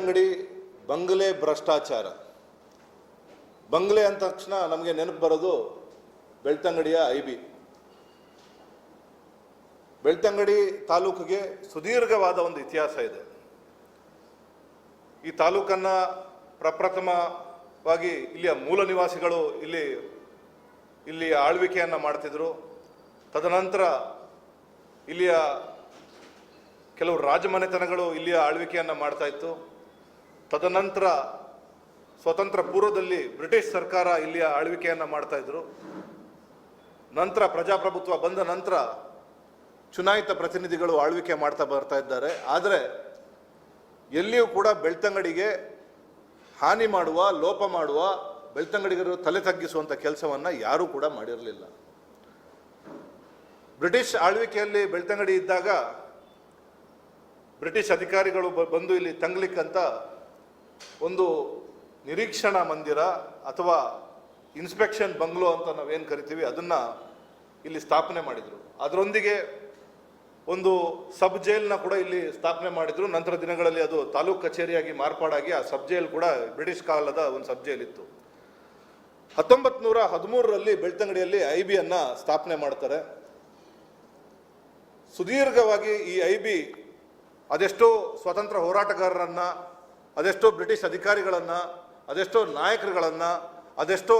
ಬೆಳ್ತಂಗಡಿ ಬಂಗಲೆ ಭ್ರಷ್ಟಾಚಾರ. ಬಂಗ್ಲೆ ಅಂದ ತಕ್ಷಣ ನಮಗೆ ನೆನಪು ಬರೋದು ಬೆಳ್ತಂಗಡಿಯ ಐ ಬಿ ಬೆಳ್ತಂಗಡಿ ತಾಲೂಕಿಗೆ ಸುದೀರ್ಘವಾದ ಒಂದು ಇತಿಹಾಸ ಇದೆ. ಈ ತಾಲೂಕನ್ನ ಪ್ರಪ್ರಥಮವಾಗಿ ಇಲ್ಲಿಯ ಮೂಲ ನಿವಾಸಿಗಳು ಇಲ್ಲಿ ಇಲ್ಲಿ ಆಳ್ವಿಕೆಯನ್ನ ಮಾಡ್ತಿದ್ರು. ತದನಂತರ ಇಲ್ಲಿಯ ಕೆಲವು ರಾಜಮನೆತನಗಳು ಇಲ್ಲಿಯ ಆಳ್ವಿಕೆಯನ್ನ ಮಾಡ್ತಾ ಇತ್ತು. ತದನಂತರ ಸ್ವತಂತ್ರ ಪೂರ್ವದಲ್ಲಿ ಬ್ರಿಟಿಷ್ ಸರ್ಕಾರ ಇಲ್ಲಿಯ ಆಳ್ವಿಕೆಯನ್ನ ಮಾಡ್ತಾ ಇದ್ರು. ನಂತರ ಪ್ರಜಾಪ್ರಭುತ್ವ ಬಂದ ನಂತರ ಚುನಾಯಿತ ಪ್ರತಿನಿಧಿಗಳು ಆಳ್ವಿಕೆ ಮಾಡ್ತಾ ಬರ್ತಾ ಇದ್ದಾರೆ. ಆದರೆ ಎಲ್ಲಿಯೂ ಕೂಡ ಬೆಳ್ತಂಗಡಿಗೆ ಹಾನಿ ಮಾಡುವ, ಲೋಪ ಮಾಡುವ, ಬೆಳ್ತಂಗಡಿಗರು ತಲೆ ತಗ್ಗಿಸುವಂಥ ಕೆಲಸವನ್ನು ಯಾರೂ ಕೂಡ ಮಾಡಿರಲಿಲ್ಲ. ಬ್ರಿಟಿಷ್ ಆಳ್ವಿಕೆಯಲ್ಲಿ ಬೆಳ್ತಂಗಡಿ ಇದ್ದಾಗ ಬ್ರಿಟಿಷ್ ಅಧಿಕಾರಿಗಳು ಬಂದು ಇಲ್ಲಿ ತಂಗ್ಲಿಕ್ಕಂತ ಒಂದು ನಿರೀಕ್ಷಣಾ ಮಂದಿರ ಅಥವಾ ಇನ್ಸ್ಪೆಕ್ಷನ್ ಬಂಗ್ಲೋ ಅಂತ ನಾವೇನು ಕರಿತೀವಿ, ಅದನ್ನ ಇಲ್ಲಿ ಸ್ಥಾಪನೆ ಮಾಡಿದರು. ಅದರೊಂದಿಗೆ ಒಂದು ಸಬ್ ಜೈಲ್ನ ಕೂಡ ಇಲ್ಲಿ ಸ್ಥಾಪನೆ ಮಾಡಿದರು. ನಂತರ ದಿನಗಳಲ್ಲಿ ಅದು ತಾಲೂಕು ಕಚೇರಿಯಾಗಿ ಮಾರ್ಪಾಡಾಗಿ ಆ ಸಬ್ ಜೈಲ್ ಕೂಡ ಬ್ರಿಟಿಷ್ ಕಾಲದ ಒಂದು ಸಬ್ ಜೈಲ್ ಇತ್ತು. ಹತ್ತೊಂಬತ್ ನೂರ ಹದಿಮೂರರಲ್ಲಿ ಬೆಳ್ತಂಗಡಿಯಲ್ಲಿ ಐ ಬಿಯನ್ನ ಸ್ಥಾಪನೆ ಮಾಡ್ತಾರೆ. ಸುದೀರ್ಘವಾಗಿ ಈ ಐ ಬಿ ಅದೆಷ್ಟೋ ಸ್ವತಂತ್ರ ಹೋರಾಟಗಾರರನ್ನ ಅದೆಷ್ಟೋ ಬ್ರಿಟಿಷ್ ಅಧಿಕಾರಿಗಳನ್ನು, ಅದೆಷ್ಟೋ ನಾಯಕರುಗಳನ್ನು, ಅದೆಷ್ಟೋ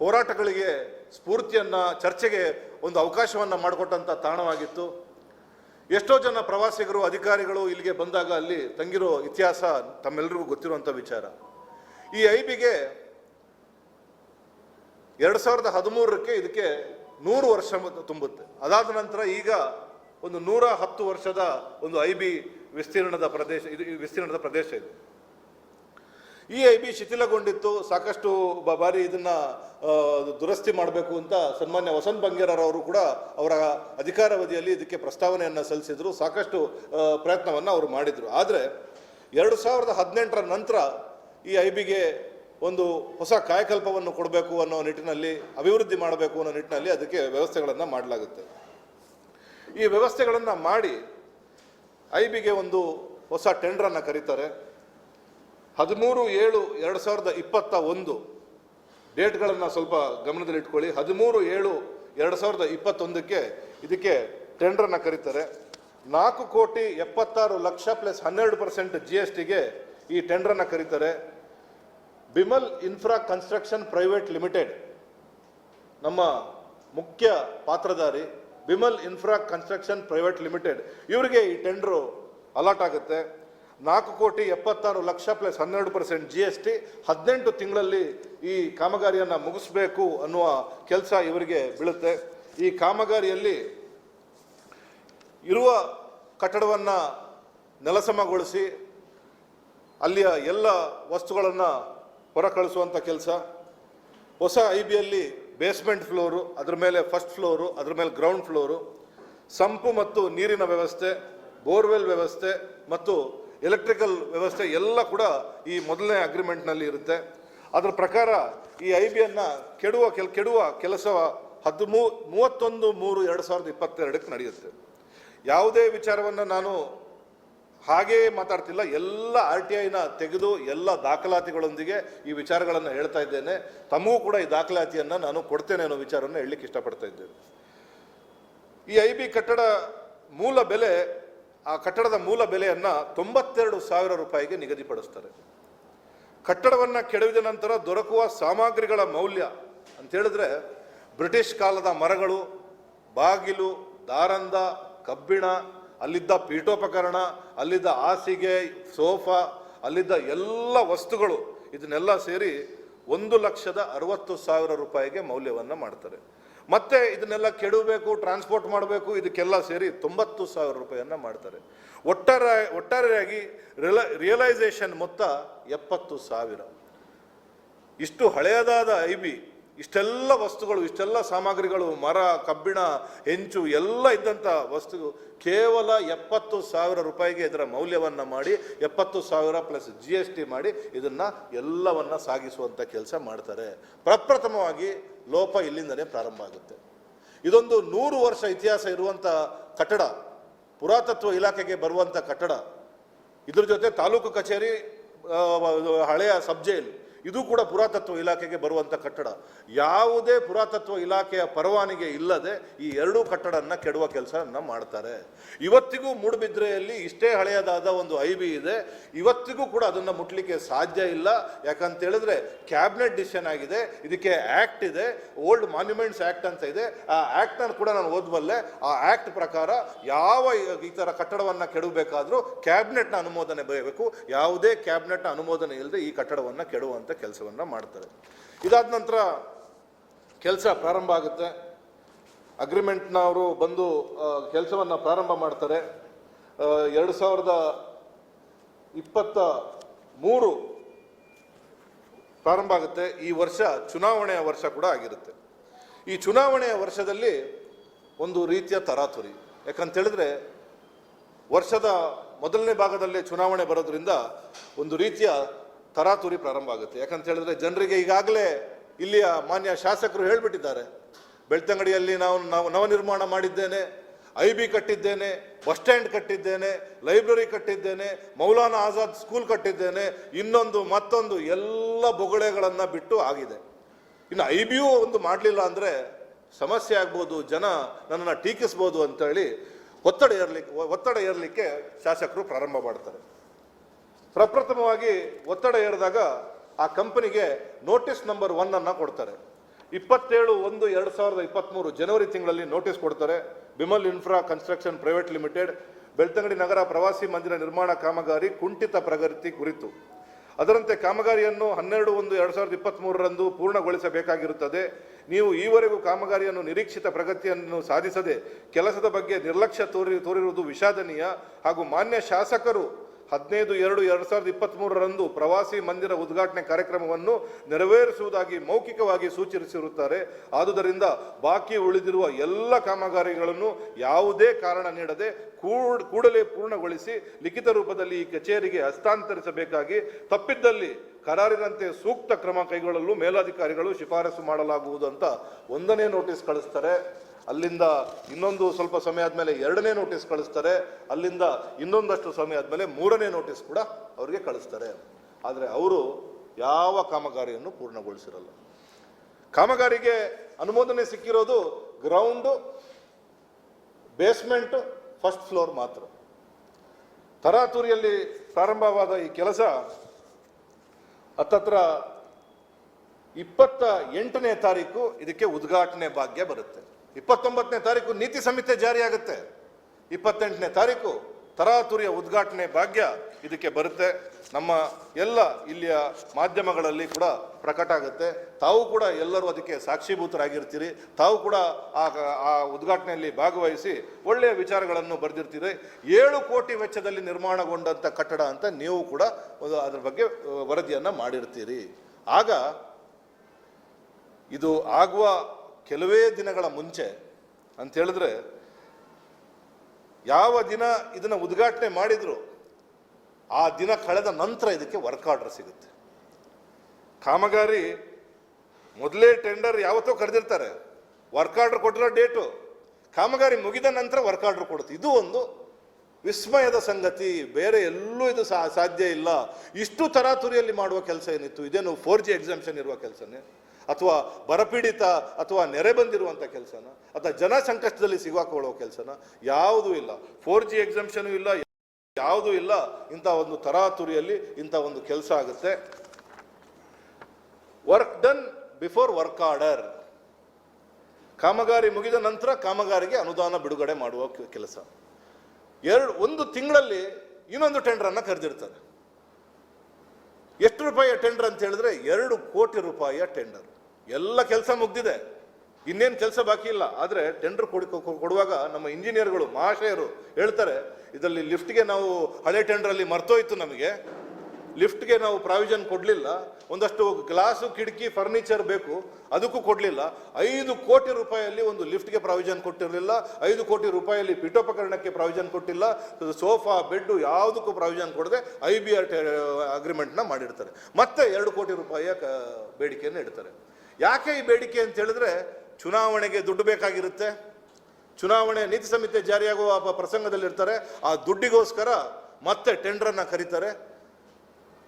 ಹೋರಾಟಗಳಿಗೆ ಸ್ಫೂರ್ತಿಯನ್ನು, ಚರ್ಚೆಗೆ ಒಂದು ಅವಕಾಶವನ್ನು ಮಾಡಿಕೊಟ್ಟಂಥ ತಾಣವಾಗಿತ್ತು. ಎಷ್ಟೋ ಜನ ಪ್ರವಾಸಿಗರು, ಅಧಿಕಾರಿಗಳು ಇಲ್ಲಿಗೆ ಬಂದಾಗ ಅಲ್ಲಿ ತಂಗಿರೋ ಇತಿಹಾಸ ತಮ್ಮೆಲ್ಲರಿಗೂ ಗೊತ್ತಿರುವಂಥ ವಿಚಾರ. ಈ ಐಬಿಗೆ ಎರಡು ಸಾವಿರದ ಹದಿಮೂರಕ್ಕೆ ಇದಕ್ಕೆ ನೂರು ವರ್ಷ ತುಂಬುತ್ತೆ. ಅದಾದ ನಂತರ ಈಗ ಒಂದು ನೂರ ಹತ್ತು ವರ್ಷದ ಒಂದು ಐ ಬಿ ವಿಸ್ತೀರ್ಣದ ಪ್ರದೇಶ, ಇದು ವಿಸ್ತೀರ್ಣದ ಪ್ರದೇಶ ಇದು. ಈ ಐ ಬಿ ಶಿಥಿಲಗೊಂಡಿತ್ತು, ಸಾಕಷ್ಟು ಬಾರಿ ಇದನ್ನು ದುರಸ್ತಿ ಮಾಡಬೇಕು ಅಂತ ಸನ್ಮಾನ್ಯ ವಸಂತ್ ಬಂಗೇರರವರು ಕೂಡ ಅವರ ಅಧಿಕಾರಾವಧಿಯಲ್ಲಿ ಇದಕ್ಕೆ ಪ್ರಸ್ತಾವನೆಯನ್ನು ಸಲ್ಲಿಸಿದರು, ಸಾಕಷ್ಟು ಪ್ರಯತ್ನವನ್ನ ಅವರು ಮಾಡಿದರು. ಆದರೆ ಎರಡು ಸಾವಿರದ ಹದಿನೆಂಟರ ನಂತರ ಈ ಐ ಬಿಗೆ ಒಂದು ಹೊಸ ಕಾಯಕಲ್ಪವನ್ನು ಕೊಡಬೇಕು ಅನ್ನೋ ನಿಟ್ಟಿನಲ್ಲಿ, ಅಭಿವೃದ್ಧಿ ಮಾಡಬೇಕು ಅನ್ನೋ ನಿಟ್ಟಿನಲ್ಲಿ ಅದಕ್ಕೆ ವ್ಯವಸ್ಥೆಗಳನ್ನು ಮಾಡಲಾಗುತ್ತೆ. ಈ ವ್ಯವಸ್ಥೆಗಳನ್ನು ಮಾಡಿ ಐ ಬಿಗೆ ಒಂದು ಹೊಸ ಟೆಂಡ್ರನ್ನು ಕರೀತಾರೆ. ಹದಿಮೂರು ಏಳು ಎರಡು ಸಾವಿರದ ಇಪ್ಪತ್ತ ಒಂದು ಡೇಟ್ಗಳನ್ನು ಸ್ವಲ್ಪ ಗಮನದಲ್ಲಿಟ್ಕೊಳ್ಳಿ ಹದಿಮೂರು ಏಳು ಎರಡು ಸಾವಿರದ ಇಪ್ಪತ್ತೊಂದಕ್ಕೆ ಇದಕ್ಕೆ ಟೆಂಡ್ರನ್ನು ಕರೀತಾರೆ. ನಾಲ್ಕು ಕೋಟಿ ಎಪ್ಪತ್ತಾರು ಲಕ್ಷ ಪ್ಲಸ್ ಹನ್ನೆರಡು ಪರ್ಸೆಂಟ್ ಜಿ ಎಸ್ ಟಿಗೆ ಈ ಟೆಂಡ್ರನ್ನು ಕರೀತಾರೆ. Bimal infra construction private limited, ನಮ್ಮ ಮುಖ್ಯ ಪಾತ್ರಧಾರಿ Bimal infra construction private limited. ಇವರಿಗೆ ಈ ಟೆಂಡ್ರು ಅಲಾಟ್ ಆಗುತ್ತೆ. ನಾಲ್ಕು ಕೋಟಿ ಎಪ್ಪತ್ತಾರು ಲಕ್ಷ ಪ್ಲಸ್ ಹನ್ನೆರಡು ಪರ್ಸೆಂಟ್ ಜಿ ಎಸ್ ಟಿ ಹದಿನೆಂಟು ತಿಂಗಳಲ್ಲಿ ಈ ಕಾಮಗಾರಿಯನ್ನು ಮುಗಿಸ್ಬೇಕು ಅನ್ನುವ ಕೆಲಸ ಇವರಿಗೆ ಬೀಳುತ್ತೆ. ಈ ಕಾಮಗಾರಿಯಲ್ಲಿ ಇರುವ ಕಟ್ಟಡವನ್ನು ನೆಲಸಮಗೊಳಿಸಿ ಅಲ್ಲಿಯ ಎಲ್ಲ ವಸ್ತುಗಳನ್ನು ಹೊರ ಕಳಿಸುವಂಥ ಕೆಲಸ. ಹೊಸ ಐ ಬಿಯಲ್ಲಿ ಬೇಸ್ಮೆಂಟ್ ಫ್ಲೋರು ಅದ್ರ ಮೇಲೆ ಫಸ್ಟ್ ಫ್ಲೋರು ಅದ್ರ ಮೇಲೆ ಗ್ರೌಂಡ್ ಫ್ಲೋರು ಸಂಪು ಮತ್ತು ನೀರಿನ ವ್ಯವಸ್ಥೆ ಬೋರ್ವೆಲ್ ವ್ಯವಸ್ಥೆ ಮತ್ತು ಎಲೆಕ್ಟ್ರಿಕಲ್ ವ್ಯವಸ್ಥೆ ಎಲ್ಲ ಕೂಡ ಈ ಮೊದಲನೇ ಅಗ್ರಿಮೆಂಟ್ನಲ್ಲಿ ಇರುತ್ತೆ. ಅದರ ಪ್ರಕಾರ ಈ ಐ ಬಿಯನ್ನು ಕೆಡುವ ಕೆಲ್, ಕೆಡುವ ಕೆಲಸ ಹದಿಮೂ, ಮೂವತ್ತೊಂದು ಮೂರು ಎರಡು ಸಾವಿರದ ಇಪ್ಪತ್ತೆರಡಕ್ಕೆ ನಡೆಯುತ್ತೆ. ಯಾವುದೇ ವಿಚಾರವನ್ನು ನಾನು ಹಾಗೇ ಮಾತಾಡ್ತಿಲ್ಲ, ಎಲ್ಲ ಆರ್ ಟಿ ಐನ ತೆಗೆದು ಎಲ್ಲ ದಾಖಲಾತಿಗಳೊಂದಿಗೆ ಈ ವಿಚಾರಗಳನ್ನು ಹೇಳ್ತಾ ಇದ್ದೇನೆ. ತಮಗೂ ಕೂಡ ಈ ದಾಖಲಾತಿಯನ್ನು ನಾನು ಕೊಡ್ತೇನೆ ಅನ್ನೋ ವಿಚಾರವನ್ನು ಹೇಳಲಿಕ್ಕೆ ಇಷ್ಟಪಡ್ತಾ ಇದ್ದೇನೆ. ಈ ಐ ಬಿ ಕಟ್ಟಡ ಮೂಲ ಬೆಲೆ, ಆ ಕಟ್ಟಡದ ಮೂಲ ಬೆಲೆಯನ್ನು ತೊಂಬತ್ತೆರಡು ಸಾವಿರ ರೂಪಾಯಿಗೆ ನಿಗದಿಪಡಿಸ್ತಾರೆ. ಕಟ್ಟಡವನ್ನು ಕೆಡವಿದ ನಂತರ ದೊರಕುವ ಸಾಮಗ್ರಿಗಳ ಮೌಲ್ಯ ಅಂತೇಳಿದ್ರೆ ಬ್ರಿಟಿಷ್ ಕಾಲದ ಮರಗಳು, ಬಾಗಿಲು, ದಾರಂದ, ಕಬ್ಬಿಣ ಅಲ್ಲಿದ್ದ ಪೀಠೋಪಕರಣ, ಅಲ್ಲಿದ್ದ ಹಾಸಿಗೆ, ಸೋಫಾ, ಅಲ್ಲಿದ್ದ ಎಲ್ಲ ವಸ್ತುಗಳು ಇದನ್ನೆಲ್ಲ ಸೇರಿ ಒಂದು ಲಕ್ಷದ ಅರವತ್ತು ಸಾವಿರ ರೂಪಾಯಿಗೆ ಮೌಲ್ಯವನ್ನು ಮಾಡ್ತಾರೆ. ಮತ್ತೆ ಇದನ್ನೆಲ್ಲ ಕೆಡಬೇಕು ಟ್ರಾನ್ಸ್ಪೋರ್ಟ್ ಮಾಡಬೇಕು, ಇದಕ್ಕೆಲ್ಲ ಸೇರಿ ತೊಂಬತ್ತು ಸಾವಿರ ರೂಪಾಯಿಯನ್ನು ಮಾಡ್ತಾರೆ. ಒಟ್ಟಾರೆ, ಒಟ್ಟಾರೆಯಾಗಿ ರಿಲ ರಿಯಲೈಸೇಷನ್ ಮೊತ್ತ ಎಪ್ಪತ್ತು ಸಾವಿರ. ಇಷ್ಟು ಹಳೆಯದಾದ ಐ ಬಿ ಇಷ್ಟೆಲ್ಲ ವಸ್ತುಗಳು, ಇಷ್ಟೆಲ್ಲ ಸಾಮಗ್ರಿಗಳು, ಮರ, ಕಬ್ಬಿಣ, ಹೆಂಚು, ಎಲ್ಲ ಇದ್ದಂಥ ವಸ್ತು ಕೇವಲ ಎಪ್ಪತ್ತು ಸಾವಿರ ರೂಪಾಯಿಗೆ ಇದರ ಮೌಲ್ಯವನ್ನು ಮಾಡಿ, ಎಪ್ಪತ್ತು ಸಾವಿರ ಪ್ಲಸ್ ಜಿ ಎಸ್ ಟಿ ಮಾಡಿ ಇದನ್ನು ಎಲ್ಲವನ್ನು ಸಾಗಿಸುವಂಥ ಕೆಲಸ ಮಾಡ್ತಾರೆ. ಪ್ರಪ್ರಥಮವಾಗಿ ಲೋಪ ಇಲ್ಲಿಂದಲೇ ಪ್ರಾರಂಭ ಆಗುತ್ತೆ. ಇದೊಂದು ನೂರು ವರ್ಷ ಇತಿಹಾಸ ಇರುವಂಥ ಕಟ್ಟಡ, ಪುರಾತತ್ವ ಇಲಾಖೆಗೆ ಬರುವಂಥ ಕಟ್ಟಡ. ಇದ್ರ ಜೊತೆ ತಾಲೂಕು ಕಚೇರಿ ಹಳೆಯ ಸಬ್ ಜೈಲ್ ಇದು ಕೂಡ ಪುರಾತತ್ವ ಇಲಾಖೆಗೆ ಬರುವಂಥ ಕಟ್ಟಡ. ಯಾವುದೇ ಪುರಾತತ್ವ ಇಲಾಖೆಯ ಪರವಾನಿಗೆ ಇಲ್ಲದೆ ಈ ಎರಡೂ ಕಟ್ಟಡನ್ನ ಕೆಡುವ ಕೆಲಸನ ಮಾಡ್ತಾರೆ. ಇವತ್ತಿಗೂ ಮೂಡುಬಿದ್ರೆಯಲ್ಲಿ ಇಷ್ಟೇ ಹಳೆಯದಾದ ಒಂದು ಐ ಬಿ ಇದೆ. ಇವತ್ತಿಗೂ ಕೂಡ ಅದನ್ನು ಮುಟ್ಲಿಕ್ಕೆ ಸಾಧ್ಯ ಇಲ್ಲ. ಯಾಕಂತ ಹೇಳಿದ್ರೆ ಕ್ಯಾಬಿನೆಟ್ ಡಿಸಿಷನ್ ಆಗಿದೆ. ಇದಕ್ಕೆ ಆಕ್ಟ್ ಇದೆ. ಓಲ್ಡ್ ಮಾನ್ಯುಮೆಂಟ್ಸ್ ಆಕ್ಟ್ ಅಂತ ಇದೆ. ಆ ಆಕ್ಟ್ ಅನ್ನು ಕೂಡ ನಾನು ಓದಬಲ್ಲೆ. ಆ ಆಕ್ಟ್ ಪ್ರಕಾರ ಯಾವ ಈ- ಥರ ಕಟ್ಟಡವನ್ನು ಕೆಡಬೇಕಾದರೂ ಕ್ಯಾಬಿನೆಟ್ನ ಅನುಮೋದನೆ ಬರಬೇಕು ಯಾವುದೇ ಕ್ಯಾಬಿನೆಟ್ನ ಅನುಮೋದನೆ ಇಲ್ಲದೆ ಈ ಕಟ್ಟಡವನ್ನು ಕಟ್ಟಡವನ್ನ ಕೆಡುವಂತ ಕೆಲಸವನ್ನ ಮಾಡ್ತಾರೆ. ಇದಾದ ನಂತರ ಕೆಲಸ ಪ್ರಾರಂಭ ಆಗುತ್ತೆ. ಅಗ್ರಿಮೆಂಟ್ನವರು ಬಂದು ಕೆಲಸವನ್ನ ಪ್ರಾರಂಭ ಮಾಡ್ತಾರೆ. ಎರಡು ಸಾವಿರದ ಇಪ್ಪತ್ತ ಮೂರು ಪ್ರಾರಂಭ ಆಗುತ್ತೆ. ಈ ವರ್ಷ ಚುನಾವಣೆಯ ವರ್ಷ ಕೂಡ ಆಗಿರುತ್ತೆ. ಈ ಚುನಾವಣೆಯ ವರ್ಷದಲ್ಲಿ ಒಂದು ರೀತಿಯ ತರಾತುರಿ. ಯಾಕಂತೇಳಿದ್ರೆ ವರ್ಷದ ಮೊದಲನೇ ಭಾಗದಲ್ಲೇ ಚುನಾವಣೆ ಬರೋದ್ರಿಂದ ಒಂದು ರೀತಿಯ ತರಾತುರಿ ಪ್ರಾರಂಭ ಆಗುತ್ತೆ. ಯಾಕಂತ ಹೇಳಿದ್ರೆ ಜನರಿಗೆ ಈಗಾಗಲೇ ಇಲ್ಲಿಯ ಮಾನ್ಯ ಶಾಸಕರು ಹೇಳಿಬಿಟ್ಟಿದ್ದಾರೆ. ಬೆಳ್ತಂಗಡಿಯಲ್ಲಿ ನಾವು ನಾವು ನವನಿರ್ಮಾಣ ಮಾಡಿದ್ದೇನೆ ಐ ಬಿ ಕಟ್ಟಿದ್ದೇನೆ, ಬಸ್ ಸ್ಟ್ಯಾಂಡ್ ಕಟ್ಟಿದ್ದೇನೆ, ಲೈಬ್ರರಿ ಕಟ್ಟಿದ್ದೇನೆ, ಮೌಲಾನಾ ಆಜಾದ್ ಸ್ಕೂಲ್ ಕಟ್ಟಿದ್ದೇನೆ, ಇನ್ನೊಂದು ಮತ್ತೊಂದು ಎಲ್ಲ ಬೊಗಳೆಗಳನ್ನು ಬಿಟ್ಟು ಆಗಿದೆ. ಇನ್ನು ಐ ಬಿಯೂ ಒಂದು ಮಾಡಲಿಲ್ಲ ಅಂದರೆ ಸಮಸ್ಯೆ ಆಗ್ಬೋದು, ಜನ ನನ್ನನ್ನು ಟೀಕಿಸ್ಬೋದು ಅಂತೇಳಿ ಒತ್ತಡ ಏರ್ಲಿಕ್ಕೆ ಒತ್ತಡ ಏರ್ಲಿಕ್ಕೆ ಶಾಸಕರು ಪ್ರಾರಂಭ ಮಾಡ್ತಾರೆ. ಪ್ರಪ್ರಥಮವಾಗಿ ಒತ್ತಡ ಏರಿದಾಗ ಆ ಕಂಪನಿಗೆ ನೋಟಿಸ್ ನಂಬರ್ ಒನ್ ಅನ್ನ ಕೊಡ್ತಾರೆ. ಇಪ್ಪತ್ತೇಳು ಒಂದು ಎರಡು ಸಾವಿರದ ಇಪ್ಪತ್ತ್ಮೂರು ಜನವರಿ ತಿಂಗಳಲ್ಲಿ ನೋಟಿಸ್ ಕೊಡ್ತಾರೆ. Bimal infra construction private limited, Belthangady ನಗರ ಪ್ರವಾಸಿ ಮಂದಿರ ನಿರ್ಮಾಣ ಕಾಮಗಾರಿ ಕುಂಠಿತ ಪ್ರಗತಿ ಕುರಿತು. ಅದರಂತೆ ಕಾಮಗಾರಿಯನ್ನು ಹನ್ನೆರಡು ಒಂದು ಎರಡು ಸಾವಿರದ ಇಪ್ಪತ್ತ್ಮೂರರಂದು ಪೂರ್ಣಗೊಳಿಸಬೇಕಾಗಿರುತ್ತದೆ. ನೀವು ಈವರೆಗೂ ಕಾಮಗಾರಿಯನ್ನು ನಿರೀಕ್ಷಿತ ಪ್ರಗತಿಯನ್ನು ಸಾಧಿಸದೆ ಕೆಲಸದ ಬಗ್ಗೆ ನಿರ್ಲಕ್ಷ್ಯ ತೋರಿ ತೋರಿರುವುದು ವಿಷಾದನೀಯ ಹಾಗೂ ಮಾನ್ಯ ಶಾಸಕರು ಹದಿನೈದು ಎರಡು ಎರಡು ಸಾವಿರದ ಇಪ್ಪತ್ತ್ಮೂರರಂದು ಪ್ರವಾಸಿ ಮಂದಿರ ಉದ್ಘಾಟನೆ ಕಾರ್ಯಕ್ರಮವನ್ನು ನೆರವೇರಿಸುವುದಾಗಿ ಮೌಖಿಕವಾಗಿ ಸೂಚಿಸಿರುತ್ತಾರೆ. ಆದುದರಿಂದ ಬಾಕಿ ಉಳಿದಿರುವ ಎಲ್ಲ ಕಾಮಗಾರಿಗಳನ್ನು ಯಾವುದೇ ಕಾರಣ ನೀಡದೆ ಕೂಡ್, ಕೂಡಲೇ ಪೂರ್ಣಗೊಳಿಸಿ ಲಿಖಿತ ರೂಪದಲ್ಲಿ ಈ ಕಚೇರಿಗೆ ಹಸ್ತಾಂತರಿಸಬೇಕಾಗಿ ತಪ್ಪಿದ್ದಲ್ಲಿ ಕರಾರಿನಂತೆ ಸೂಕ್ತ ಕ್ರಮ ಕೈಗೊಳ್ಳಲು ಮೇಲಾಧಿಕಾರಿಗಳು ಶಿಫಾರಸು ಮಾಡಲಾಗುವುದು ಅಂತ ಒಂದನೇ ನೋಟಿಸ್ ಕಳಿಸ್ತಾರೆ. ಅಲ್ಲಿಂದ ಇನ್ನೊಂದು ಸ್ವಲ್ಪ ಸಮಯ ಆದಮೇಲೆ ಎರಡನೇ ನೋಟಿಸ್ ಕಳಿಸ್ತಾರೆ. ಅಲ್ಲಿಂದ ಇನ್ನೊಂದಷ್ಟು ಸಮಯ ಆದಮೇಲೆ ಮೂರನೇ ನೋಟಿಸ್ ಕೂಡ ಅವರಿಗೆ ಕಳಿಸ್ತಾರೆ. ಆದರೆ ಅವರು ಯಾವ ಕಾಮಗಾರಿಯನ್ನು ಪೂರ್ಣಗೊಳಿಸಿರಲ್ಲ. ಕಾಮಗಾರಿಗೆ ಅನುಮೋದನೆ ಸಿಕ್ಕಿರೋದು ಗ್ರೌಂಡು ಬೇಸ್ಮೆಂಟ್ ಫಸ್ಟ್ ಫ್ಲೋರ್ ಮಾತ್ರ. ತರಾತುರಿಯಲ್ಲಿ ಪ್ರಾರಂಭವಾದ ಈ ಕೆಲಸ ಹತ್ತತ್ರ ಇಪ್ಪತ್ತ ಎಂಟನೇ ತಾರೀಕು ಇದಕ್ಕೆ ಉದ್ಘಾಟನೆ ಭಾಗ್ಯ ಬರುತ್ತೆ. ಇಪ್ಪತ್ತೊಂಬತ್ತನೇ ತಾರೀಕು ನೀತಿ ಸಂಹಿತೆ ಜಾರಿಯಾಗುತ್ತೆ. ಇಪ್ಪತ್ತೆಂಟನೇ ತಾರೀಕು ತರಾತುರಿಯ ಉದ್ಘಾಟನೆ ಭಾಗ್ಯ ಇದಕ್ಕೆ ಬರುತ್ತೆ. ನಮ್ಮ ಎಲ್ಲ ಇಲ್ಲಿಯ ಮಾಧ್ಯಮಗಳಲ್ಲಿ ಕೂಡ ಪ್ರಕಟ ಆಗುತ್ತೆ. ತಾವು ಕೂಡ ಎಲ್ಲರೂ ಅದಕ್ಕೆ ಸಾಕ್ಷಿಭೂತರಾಗಿರ್ತೀರಿ. ತಾವು ಕೂಡ ಆ ಆ ಉದ್ಘಾಟನೆಯಲ್ಲಿ ಭಾಗವಹಿಸಿ ಒಳ್ಳೆಯ ವಿಚಾರಗಳನ್ನು ಬರೆದಿರ್ತೀರಿ. ಏಳು ಕೋಟಿ ವೆಚ್ಚದಲ್ಲಿ ನಿರ್ಮಾಣಗೊಂಡಂಥ ಕಟ್ಟಡ ಅಂತ ನೀವು ಕೂಡ ಅದರ ಬಗ್ಗೆ, ವರದಿಯನ್ನು ಮಾಡಿರ್ತೀರಿ. ಆಗ ಇದು ಆಗುವ ಕೆಲವೇ ದಿನಗಳ ಮುಂಚೆ ಅಂತ ಹೇಳಿದ್ರೆ, ಯಾವ ದಿನ ಇದನ್ನ ಉದ್ಘಾಟನೆ ಮಾಡಿದ್ರು, ಆ ದಿನ ಕಳೆದ ನಂತರ ಇದಕ್ಕೆ ವರ್ಕ್ ಆರ್ಡರ್ ಸಿಗುತ್ತೆ. ಕಾಮಗಾರಿ, ಮೊದಲೇ ಟೆಂಡರ್ ಯಾವತ್ತೋ ಕರೆದಿರ್ತಾರೆ ವರ್ಕ್ ಆರ್ಡರ್ ಕೊಟ್ಟಿರೋ ಡೇಟು ಕಾಮಗಾರಿ ಮುಗಿದ ನಂತರ ವರ್ಕ್ ಆರ್ಡರ್ ಕೊಡುತ್ತೆ. ಇದು ಒಂದು ವಿಸ್ಮಯದ ಸಂಗತಿ, ಬೇರೆ ಎಲ್ಲೂ ಇದು ಸಾಧ್ಯ ಇಲ್ಲ. ಇಷ್ಟು ತರಾತುರಿಯಲ್ಲಿ ಮಾಡುವ ಕೆಲಸ ಏನಿತ್ತು? ಇದೇನು ಫೋರ್ ಜಿ ಎಕ್ಸಾಮ್ಷನ್ ಇರುವ ಕೆಲಸನೇ? ಅಥವಾ ಬರಪೀಡಿತ ಅಥವಾ ನೆರೆ ಬಂದಿರುವಂಥ ಕೆಲಸನ, ಅಥವಾ ಜನ ಸಂಕಷ್ಟದಲ್ಲಿ ಸಿಗಾಕೊಳ್ಳೋ ಕೆಲಸನ, ಯಾವುದೂ ಇಲ್ಲ. ಫೋರ್ ಜಿ ಎಕ್ಸಮ್ಷನೂ ಇಲ್ಲ, ಯಾವುದೂ ಇಲ್ಲ. ಇಂಥ ಒಂದು ತರಾತುರಿಯಲ್ಲಿ ಇಂಥ ಒಂದು ಕೆಲಸ ಆಗುತ್ತೆ. Work done before work order ಕಾಮಗಾರಿ ಮುಗಿದ ನಂತರ ಕಾಮಗಾರಿಗೆ ಅನುದಾನ ಬಿಡುಗಡೆ ಮಾಡುವ ಕೆಲಸ. ಎರಡು, ಒಂದು ತಿಂಗಳಲ್ಲಿ ಇನ್ನೊಂದು ಟೆಂಡರನ್ನು ಕರೆದಿರ್ತಾರೆ. ಎಷ್ಟು ರೂಪಾಯಿಯ ಟೆಂಡರ್ ಅಂತ ಹೇಳಿದ್ರೆ ಎರಡು ಕೋಟಿ ರೂಪಾಯಿಯ ಟೆಂಡರ್ ಎಲ್ಲ ಕೆಲಸ ಮುಗ್ದಿದೆ. ಇನ್ನೇನು ಕೆಲಸ ಬಾಕಿ ಇಲ್ಲ. ಆದರೆ ಟೆಂಡರ್ ಕೊಡಿ ಕೊಡುವಾಗ ನಮ್ಮ ಇಂಜಿನಿಯರ್ಗಳು ಮಹಾಶಯರು ಹೇಳ್ತಾರೆ, ಇದರಲ್ಲಿ ಲಿಫ್ಟ್ಗೆ ನಾವು ಹಳೆ ಟೆಂಡರಲ್ಲಿ ಮರ್ತೋಯ್ತು ನಮಗೆ. ಲಿಫ್ಟ್ಗೆ ನಾವು ಪ್ರಾವಿಷನ್ ಕೊಡಲಿಲ್ಲ. ಒಂದಷ್ಟು ಗ್ಲಾಸು ಕಿಟಕಿ ಫರ್ನಿಚರ್ ಬೇಕು. ಅದಕ್ಕೂ ಕೊಡಲಿಲ್ಲ. ಐದು ಕೋಟಿ ರೂಪಾಯಿಯಲ್ಲಿ ಒಂದು ಲಿಫ್ಟ್ಗೆ ಪ್ರಾವಿಷನ್ ಕೊಟ್ಟಿರಲಿಲ್ಲ. ಐದು ಕೋಟಿ ರೂಪಾಯಿಯಲ್ಲಿ ಪೀಠೋಪಕರಣಕ್ಕೆ ಪ್ರಾವಿಷನ್ ಕೊಟ್ಟಿಲ್ಲ. ಸೋಫಾ ಬೆಡ್ಡು ಯಾವುದಕ್ಕೂ ಪ್ರಾವಿಷನ್ ಕೊಡದೆ ಐ ಬಿ ಆರ್ ಅಗ್ರಿಮೆಂಟ್ನ ಮಾಡಿರ್ತಾರೆ ಮತ್ತೆ ಎರಡು ಕೋಟಿ ರೂಪಾಯಿಯ ಬೇಡಿಕೆಯನ್ನು ಇಡ್ತಾರೆ. ಯಾಕೆ ಈ ಬೇಡಿಕೆ ಅಂತ ಹೇಳಿದ್ರೆ ಚುನಾವಣೆಗೆ ದುಡ್ಡು ಬೇಕಾಗಿರುತ್ತೆ. ಚುನಾವಣೆ ನೀತಿ ಸಂಹಿತೆ ಜಾರಿಯಾಗುವ ಪ್ರಸಂಗದಲ್ಲಿರ್ತಾರೆ. ಆ ದುಡ್ಡಿಗೋಸ್ಕರ ಮತ್ತೆ ಟೆಂಡರನ್ನ ಕರೀತಾರೆ.